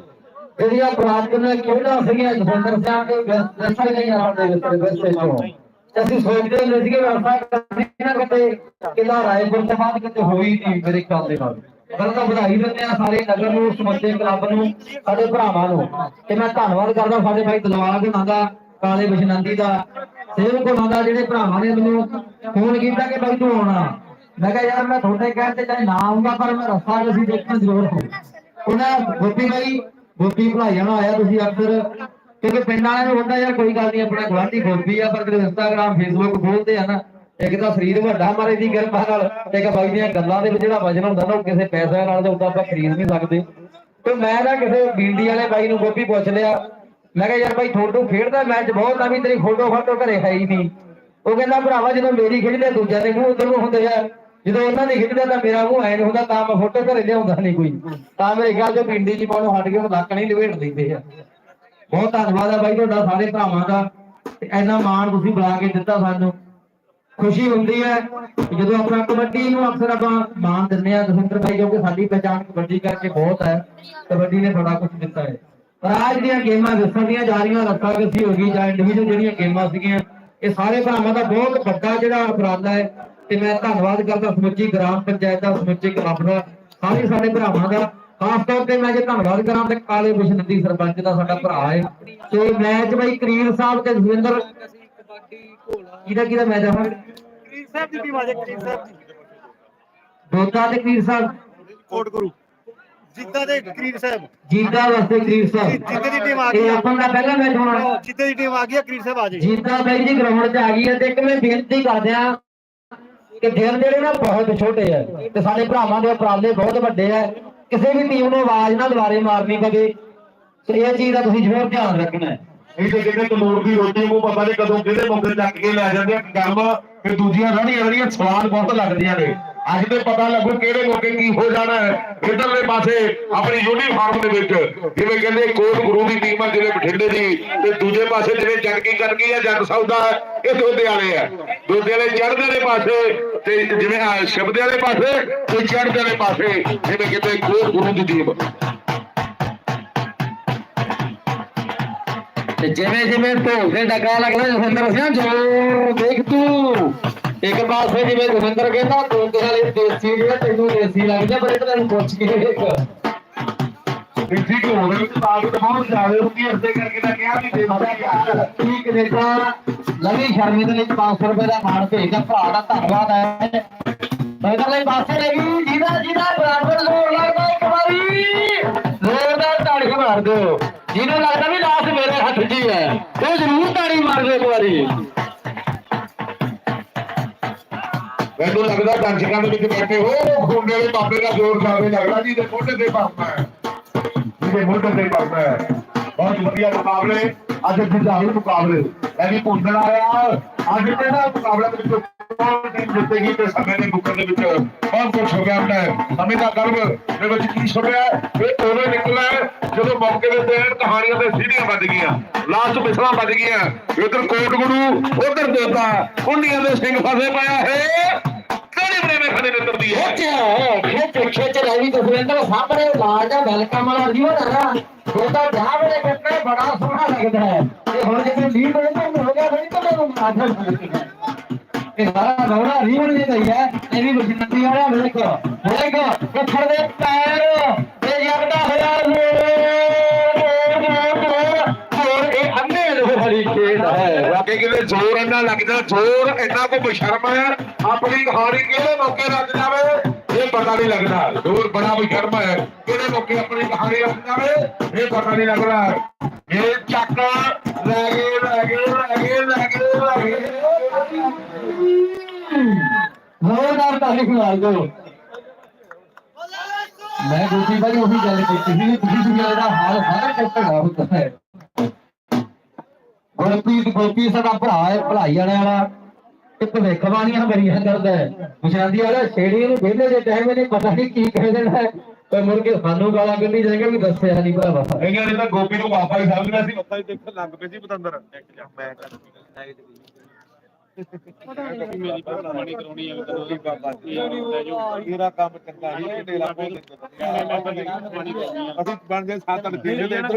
ਜਿਹੜੀਆਂ ਪ੍ਰਾਰਥਨਾ ਖੇਡਾਂ ਸੀਗੀਆਂ ਜਸਵੰਦਰ ਸਿੰਘ ਦੇ ਵਿਰਸੇ ਨਹੀਂ ਆਉਂਦੇ ਵਿਰਸੇ ਵਿਰਸੇ ਚੋਂ ਤੇ। ਅਸੀਂ ਸੋਚਦੇ ਹੁੰਦੇ ਸੀਗੇ ਵਿਰਸਾ ਕਰਨੀ ਨਾ ਕਿਤੇ ਕਿਲਾ ਰਾਏਪੁਰ ਤੋਂ ਬਾਅਦ ਕਿਤੇ ਹੋਈ ਨਹੀਂ ਮੇਰੇ ਖਿਆਲ ਦੇ ਨਾਲ। ਪਰ ਤਾਂ ਵਧਾਈ ਦਿੰਦੇ ਆ ਸਾਰੇ ਨਗਰ ਨੂੰ ਸਮੱਤੇ ਕਲੱਬ ਨੂੰ, ਸਾਡੇ ਭਰਾਵਾਂ ਨੂੰ, ਤੇ ਮੈਂ ਧੰਨਵਾਦ ਕਰਦਾ ਸਾਡੇ ਭਾਈ ਦਲਵਾਰ ਦੇ ਦਾ, ਕਾਲੇ ਬਿਸ਼ਨੰਦੀ ਦਾ, ਸੇਵਕ ਹੋਣਾ ਦਾ, ਜਿਹੜੇ ਭਰਾਵਾਂ ਨੇ ਮੈਨੂੰ ਫੋਨ ਕੀਤਾ ਕਿ ਬਾਈ ਤੂੰ ਆਉਣਾ। ਮੈਂ ਕਿਹਾ ਯਾਰ ਮੈਂ ਤੁਹਾਡੇ ਕਹਿਣ ਤੇ ਚਾਹੇ ਨਾ ਆਉਂਗਾ, ਪਰ ਮੈਂ ਰਸਤਾ ਅਸੀਂ ਦੇਖਣ ਜ਼ਰੂਰ ਹੋ ਉਹਨਾਂ ਗੋਪੀ ਬਾਈ, ਗੋਪੀ ਭਲਾਈ ਜਾਣਾ ਆਇਆ ਤੁਸੀਂ ਅਕਸਰ, ਕਿਉਂਕਿ ਪਿੰਡ ਵਾਲਿਆਂ ਨੂੰ ਹੁੰਦਾ ਯਾਰ ਕੋਈ ਗੱਲ ਨਹੀਂ, ਆਪਣਾ ਗੁਆਂਢੀ ਗੋਪੀ ਆ, ਪਰ ਜਦੋਂ ਇੰਸਟਾਗ੍ਰਾਮ ਫੇਸਬੁੱਕ ਖੋਲਦੇ ਆ ਨਾ। ਇੱਕ ਤਾਂ ਸਰੀਰ ਵੱਡਾ ਮਾਰੇ ਦੀ ਕਿਰਪਾ ਨਾਲ, ਇੱਕ ਬਾਈ ਦੀਆਂ ਗੱਲਾਂ ਦੇ ਵਿੱਚ ਜਿਹੜਾ ਵਜਨ ਹੁੰਦਾ ਨਾ, ਉਹ ਕਿਸੇ ਪੈਸੇ ਨਾਲ ਤਾਂ ਉਦਾਂ ਆਪਾਂ ਖਰੀਦ ਨਹੀਂ ਸਕਦੇ। ਤੇ ਮੈਂ ਨਾ ਕਿਸੇ ਬੀਂਡੀ ਵਾਲੇ ਬਾਈ ਨੂੰ ਗੋਪੀ ਪੁੱਛ ਲਿਆ। ਮੈਂ ਕਿਹਾ, ਯਾਰ ਬਾਈ ਥੋੜੂ ਖੇਡਦਾ ਮੈਚ ਬਹੁਤ ਆ, ਵੀ ਤੇਰੀ ਫੋਟੋ ਫਾਟੋ ਘਰੇ ਹੈ ਹੀ ਨਹੀਂ। ਉਹ ਕਹਿੰਦਾ, ਭਰਾਵਾ, ਜਦੋਂ ਮੇਰੀ ਖੇਡਦੇ ਦੂਜਿਆਂ ਦੇ ਮੂੰਹ ਉਧਰ ਨੂੰ ਹੁੰਦੇ ਆ। ਜਦੋਂ ਉਹਨਾਂ ਦੀ ਖੇਡਦੇ ਤਾਂ ਮੇਰਾ ਮੂੰਹ ਐ ਨਹੀਂ ਹੁੰਦਾ, ਤਾਂ ਮੈਂ ਫੋਟੋ ਘਰੇ ਲਿਆਉਂਦਾ ਨਹੀਂ ਕੋਈ। ਤਾਂ ਮੇਰੇ ਖਿਆਲ ਚ ਪਿੰਡੀ ਜੀ ਪਾਉਣੋਂ ਹਟ ਕੇ ਉਹ ਲੱਕ ਨਹੀਂ ਲਵੇਟ ਦਿੰਦੇ ਆ। ਬਹੁਤ ਧੰਨਵਾਦ ਆ ਬਾਈ ਤੁਹਾਡਾ ਸਾਰੇ ਭਰਾਵਾਂ ਦਾ। ਇੰਨਾ ਮਾਣ ਤੁਸੀਂ ਬੁਲਾ ਕੇ ਦਿੱਤਾ ਸਾਨੂੰ। ਖੁਸ਼ੀ ਹੁੰਦੀ ਹੈ ਜਦੋਂ ਆਪਣਾ ਕਬੱਡੀ ਨੂੰ ਅਕਸਰ ਆਪਾਂ ਮਾਣ ਦਿੰਦੇ ਆ ਦਸਿੰਦਰ ਭਾਈ ਕਿਉਂਕਿ ਸਾਡੀ ਪਛਾਣ ਕਬੱਡੀ ਕਰਕੇ ਬਹੁਤ ਹੈ, ਕਬੱਡੀ ਨੇ ਬੜਾ ਕੁਝ ਦਿੱਤਾ ਹੈ। ਪਰ ਅੱਜ ਦੀਆਂ ਗੇਮਾਂ ਦੱਸਣੀਆਂ ਜਾ ਰਹੀਆਂ ਰੱਖਾ ਕਸੀ ਹੋ ਗਈ ਜਾਂ ਇੰਡੀਵਿਜੂਅਲ ਜਿਹੜੀਆਂ ਗੇਮਾਂ ਸੀਗੀਆਂ, ਇਹ ਸਾਰੇ ਭਰਾਵਾਂ ਦਾ ਬਹੁਤ ਵੱਡਾ ਜਿਹੜਾ ਉਪਰਾਲਾ ਹੈ। ਤੇ ਮੈਂ ਧੰਨਵਾਦ ਕਰਦਾ ਸਮੁੱਚੀ ਗ੍ਰਾਮ ਪੰਚਾਇਤ ਦਾ, ਸਮੁੱਚੇ ਕਲੱਬ ਦਾ, ਸਾਰੇ ਸਾਡੇ ਭਰਾਵਾਂ ਦਾ। ਖਾਸ ਤੌਰ ਤੇ ਮੈਂ ਜੇ ਧੰਨਵਾਦ ਕਰਾਂ ਤੇ ਕਾਲੇ ਬਿਸ਼ਨੰਦੀ ਸਰਪੰਚ ਦਾ ਸਾਡਾ ਭਰਾ ਹੈ। ਤੇ ਮੈਚ ਬਾਈ ਕਰੀਰ ਸਾਹਿਬ ਤੇ ਕਿਹਦਾ ਕਿਹਦਾ ਮੈਚ ਆ ਕਰੀਰ ਸਾਹਿਬ ਦੀ ਟੀਮ ਆ ਜਾ ਕਰੀਰ ਸਾਹਿਬ ਦੀ। ਦੋਤਾ ਤੇ ਕਰੀਰ ਸਾਹਿਬ? ਕੋਟ ਗੁਰੂ। ਜਿੱਦਾਂ ਦੇ ਕਰੀਰ ਸਾਹਿਬ। ਜੀਤਾ ਵਾਸਤੇ ਕਰੀਰ ਸਾਹਿਬ। ਜਿੱਤੇ ਦੀ ਟੀਮ ਆ ਗਈ ਇਹ ਆਪਾਂ ਦਾ ਪਹਿਲਾ ਮੈਚ ਹੋਣਾ। ਜਿੱਤੇ ਦੀ ਟੀਮ ਆ ਗਈ ਆ, ਕਰੀਰ ਸਾਹਿਬ ਆ ਜਾਏ ਜੀਤਾ ਬਾਈ ਜੀ ਗਰਾਊਂਡ 'ਚ ਆ ਗਈ ਹੈ ਤੇ ਇੱਕ ਮੈਂ ਬੇਨਤੀ ਕਰਦਿਆਂ ਕਿ ਦਿਨ ਜਿਹੜੇ ਨਾ ਬਹੁਤ ਛੋਟੇ ਆ ਤੇ ਸਾਡੇ ਭਰਾਵਾਂ ਦੇ ਉਪਰਾਲੇ ਬਹੁਤ ਵੱਡੇ ਆ। ਕਿਸੇ ਵੀ ਟੀਮ ਨੂੰ ਆਵਾਜ਼ ਨਾ ਦੁਬਾਰੇ ਮਾਰਨੀ ਪਵੇ। ਤੇ ਇਹ ਚੀਜ਼ ਦਾ ਤੁਸੀਂ ਜ਼ਰੂਰ ਧਿਆਨ ਰੱਖਣਾ ਹੈ। ਇਹ ਤੇ ਜਿਹੜੇ ਤੰਦੂਰ ਦੀ ਰੋਟੀ ਨੂੰ ਪਤਾ ਨਹੀਂ ਕਦੋਂ ਕਿਹਦੇ ਮੌਕੇ ਚੱਕ ਕੇ ਲੈ ਜਾਂਦੇ ਆ, ਗਰਮ ਤੇ ਦੂਜੀਆਂ ਰੜੀਆਂ ਰੜੀਆਂ ਸਵਾਦ ਬਹੁਤ ਲੱਗਦੀਆਂ ਨੇ। ਅੱਜ ਤੇ ਪਤਾ ਲੱਗੂ ਕਿਹੜੇ ਮੌਕੇ ਕੀ ਹੋ ਜਾਣਾ ਹੈ, ਇਧਰਲੇ ਪਾਸੇ ਆਪਣੀ ਯੂਨੀਫਾਰਮ ਦੇ ਵਿੱਚ, ਜਿਵੇਂ ਕਹਿੰਦੇ ਕੋਟ ਗੁਰੂ ਦੀ ਟੀਮ ਆ ਜਿਵੇਂ ਬਠਿੰਡੇ ਦੀ, ਤੇ ਦੂਜੇ ਪਾਸੇ ਜਿਵੇਂ ਜਨਕੀ ਕਰਕੀ ਆ, ਜੱਟ ਸੌਦਾ ਇਹ ਦੋਦੇ ਵਾਲੇ ਆ। ਦੋਦੇ ਵਾਲੇ ਚੜ੍ਹਦੇ ਵਾਲੇ ਪਾਸੇ ਤੇ ਜਿਵੇਂ ਸ਼ਬਦ ਵਾਲੇ ਪਾਸੇ ਤੇ ਚੜ੍ਹਦੇ ਵਾਲੇ ਪਾਸੇ, ਜਿਵੇਂ ਕਹਿੰਦੇ ਕੋਟ ਗੁਰੂ ਦੀ ਟੀਮ। ਤੇ ਜਿਵੇਂ ਜਿਵੇਂ ਢੋਲ ਦੇ ਡਗਾ ਲੱਗਦਾ ਜਸਵਿੰਦਰ ਸਿੰਘ ਜੋਰ ਦੇਖ ਤੂੰ। ਇੱਕ ਪਾਸੇ ਜਿਵੇਂ ਜਸਵਿੰਦਰ ਕਹਿੰਦਾ ਦੋਦੇ ਵਾਲੇ ਦੇਸੀ ਜਿਹੜਾ ਤੈਨੂੰ ਦੇਸੀ ਲੱਗਦਾ ਪਰ ਇਹ ਤੈਨੂੰ ਪੁੱਛ ਕੇ ਦੇਖ। ਇੱਥੇ ਕਿ ਹੋਵੇ ਕਿ ਬਾਗ ਤੇ ਬਹੁਤ ਜਾਵੇ ਉਹਦੀ ਅਰਦੇ ਕਰਕੇ ਤਾਂ ਕਿਹਾ ਵੀ ਦੇ ਦਿੰਦਾ ਯਾਰ ਠੀਕ ਕੈਨੇਡਾ ਲਵੀ ਸ਼ਰਮੀ ਦੇ ਲਈ 500 ਰੁਪਏ ਦਾ ਮਾਣ ਭੇਜਦਾ ਭਰਾ ਦਾ ਧੰਨਵਾਦ ਹੈ। ਇਧਰਲੇ ਪਾਸੇ ਲੱਗੀ ਜਿਹਦਾ ਜਿਹਦਾ ਬਰਾਬਰ ਲੋੜ ਲੱਗਦਾ ਇੱਕ ਵਾਰੀ। ਮਾਰ ਦਿਓ। ਜਿਹਨੂੰ ਲੱਗਦਾ ਵੀ ਲਾਸ ਮੇਰੇ ਹੱਥ 'ਚ ਹੀ। ਹੈ ਉਹ ਜ਼ਰੂਰ ਤਾੜੀ ਮਾਰ ਦਿਓ ਇੱਕ ਵਾਰੀ। ਮੈਨੂੰ ਲੱਗਦਾ ਦਰਸ਼ਕਾਂ ਦੇ ਵਿੱਚ ਬੈਠੇ ਹੋ ਖੁੰਡੇ ਦੇ ਬਾਬੇ ਦਾ ਜ਼ੋਰ ਜਾਵੇ ਲੱਗਦਾ ਜੀ ਦੇ ਮੋਢੇ ਤੇ ਪਰਨਾ ਹੈ। ਜਿਹਦੇ ਮੋਢੇ ਤੇ ਪਰਨਾ ਹੈ। ਬਹੁਤ ਵਧੀਆ ਮੁਕਾਬਲੇ। ਅੱਜ ਜੁਝਾਰੂ ਮੁਕਾਬਲੇ। ਇਹ ਵੀ ਪੁੰਦਣ ਆਇਆ, ਅੱਜ ਕਿਹੜਾ ਮੁਕਾਬਲਾ ਦੇ ਵਿੱਚ ਕੌਣ ਟੀਮ ਸਮੇਂ ਦੇ ਬੁੱਕਰ ਦੇ ਵਿੱਚ ਬਹੁਤ ਕੁਝ ਹੋ ਗਿਆ ਹੁੰਦਾ ਸਮੇਂ ਦਾ ਗਰਭ ਦੇ ਵਿੱਚ ਕੀ ਛੁਪਿਆ ਇਹ ਉਦੋਂ ਨਿਕਲਿਆ ਜਦੋਂ ਮੌਕੇ ਦੇ ਤੇ ਕਹਾਣੀਆਂ ਤੇ ਸੀੜੀਆਂ ਵੱਜ ਗਈਆਂ ਲਾਸਟ ਮਿਸਲਾਂ ਵੱਜ ਗਈਆਂ ਇਧਰ ਕੋਟ ਗੁਰੂ ਉਧਰ ਦੋਤਾ ਕੁੰਡੀਆਂ ਦੇ ਸਿੰਘ ਫਸੇ ਪਾਇਆ ਹੈ ਕਿਹੜੇ ਬਣੇ ਮੇ ਖੜੇ ਨੇ ਤਰਦੀ ਹੈ ਖਿੱਚ ਖਿੱਚ ਖਿੱਚ ਰਹੀ ਜਸਵਿੰਦਰ ਸਾਹਮਣੇ ਲਾਲ ਦਾ ਵੈਲਕਮ ਵਾਲਾ ਰਿਵਰ ਹੈ ਉਹਦਾ ਵਿਆਹ ਵੇਲੇ ਕੱਟੇ ਬੜਾ ਸੋਹਣਾ ਲੱਗਦਾ ਹੈ। ਤੇ ਹੁਣ ਜਦੋਂ ਲੀਡ ਹੋ ਗਿਆ ਬਈ ਤਾਂ ਮੈਨੂੰ ਮਾਧਰ ਇਹ ਸਾਰਾ ਦੌੜਾ ਰੀਵਨ ਦੇ ਗਈ ਹੈ। ਇਹ ਵੀ ਬਜਨਤੀ ਵਾਲਾ ਵੇਖ। ਵੇਖ ਉੱਪਰ ਦੇ ਪੈਰ ਤੇ ਜਗਦਾ ਹੋਇਆ ਹੋਰ ਖੇਡ ਹੈ। ਵਾਕੇ ਕਿਤੇ ਜ਼ੋਰ ਇੰਨਾ ਲੱਗਦਾ ਜ਼ੋਰ ਇੰਨਾ ਕੋ ਬਸ਼ਰਮ ਹੈ, ਆਪਣੀ ਕਹਾਣੀ ਕਿਹੜੇ ਮੌਕੇ ਲੱਗ ਜਾਵੇ, ਇਹ ਪਤਾ ਨਹੀਂ ਲੱਗਦਾ। ਜ਼ੋਰ ਬੜਾ ਬਸ਼ਰਮ ਹੈ, ਕਿਹੜੇ ਮੌਕੇ ਆਪਣੀ ਕਹਾਣੀ ਲੱਗ ਜਾਵੇ, ਇਹ ਪਤਾ ਨਹੀਂ ਲੱਗਦਾ। ਇਹ ਚੱਕ, ਲੈ ਗਏ ਲੈ ਗਏ ਲੈ ਗਏ ਲੈ ਗਏ ਲੈ ਗਏ। ਜ਼ੋਰਦਾਰ ਤਾਲੀ ਮਾਰ ਦੋ। ਮੈਂ ਗੋਪੀ ਭਾਈ ਉਹੀ ਗੱਲ ਕੀਤੀ ਸੀ, ਤੁਸੀਂ ਦੁਨੀਆ ਹਾਲ ਸਾਰਾ ਕੱਟਣਾ ਹੁੰਦਾ ਹੈ। ਗੁਰਪ੍ਰੀਤ ਗੋਪੀ ਸਾਡਾ ਭਰਾ ਹੈ, ਭਲਾਈ ਵਾਲੇ ਵਾਲਾ। ਤੇ ਭਵਿੱਖਬਾਣੀਆਂ ਬੜੀਆਂ ਕਰਦਾ ਹੈ। ਮੁਸ਼ਾਂਦੀ ਵਾਲਾ, ਛੇੜੀ ਨੂੰ ਵਿਹਲੇ ਦੇ ਟਾਈਮ ਇਹਨੇ ਪਤਾ ਨਹੀਂ ਕੀ ਕਹਿ ਦੇਣਾ ਹੈ। ਪਰ ਮੁੜ ਕੇ ਸਾਨੂੰ ਗਾਲਾਂ ਕੱਢੀ ਜਾਏਗਾ ਵੀ ਦੱਸਿਆ ਨਹੀਂ ਭਰਾਵਾ। ਇਹਨਾਂ ਨੇ ਤਾਂ ਗੋਪੀ ਨੂੰ ਬਾਪਾ ਹੀ ਸਮਝਦਾ ਸੀ। ਮੱਥਾ ਹੀ ਦੇਖਣ ਲੱਗ ਪਏ ਸੀ ਪਤੰਦਰ। ਮੈਂ ਮੇਰੀ ਬਣੀ ਕਰਾਉਣੀ ਹੈ ਤੈਨੂੰ ਬਾਬਾ ਜੀ ਤੇਰਾ ਕੰਮ ਚੰਗਾ ਹੀ ਡੇਲਾ ਬੋਲ ਅਸੀਂ ਬਣ ਗਏ ਸੱਤ ਅੱਠ ਦਿਨ ਦੇ ਇਧਰ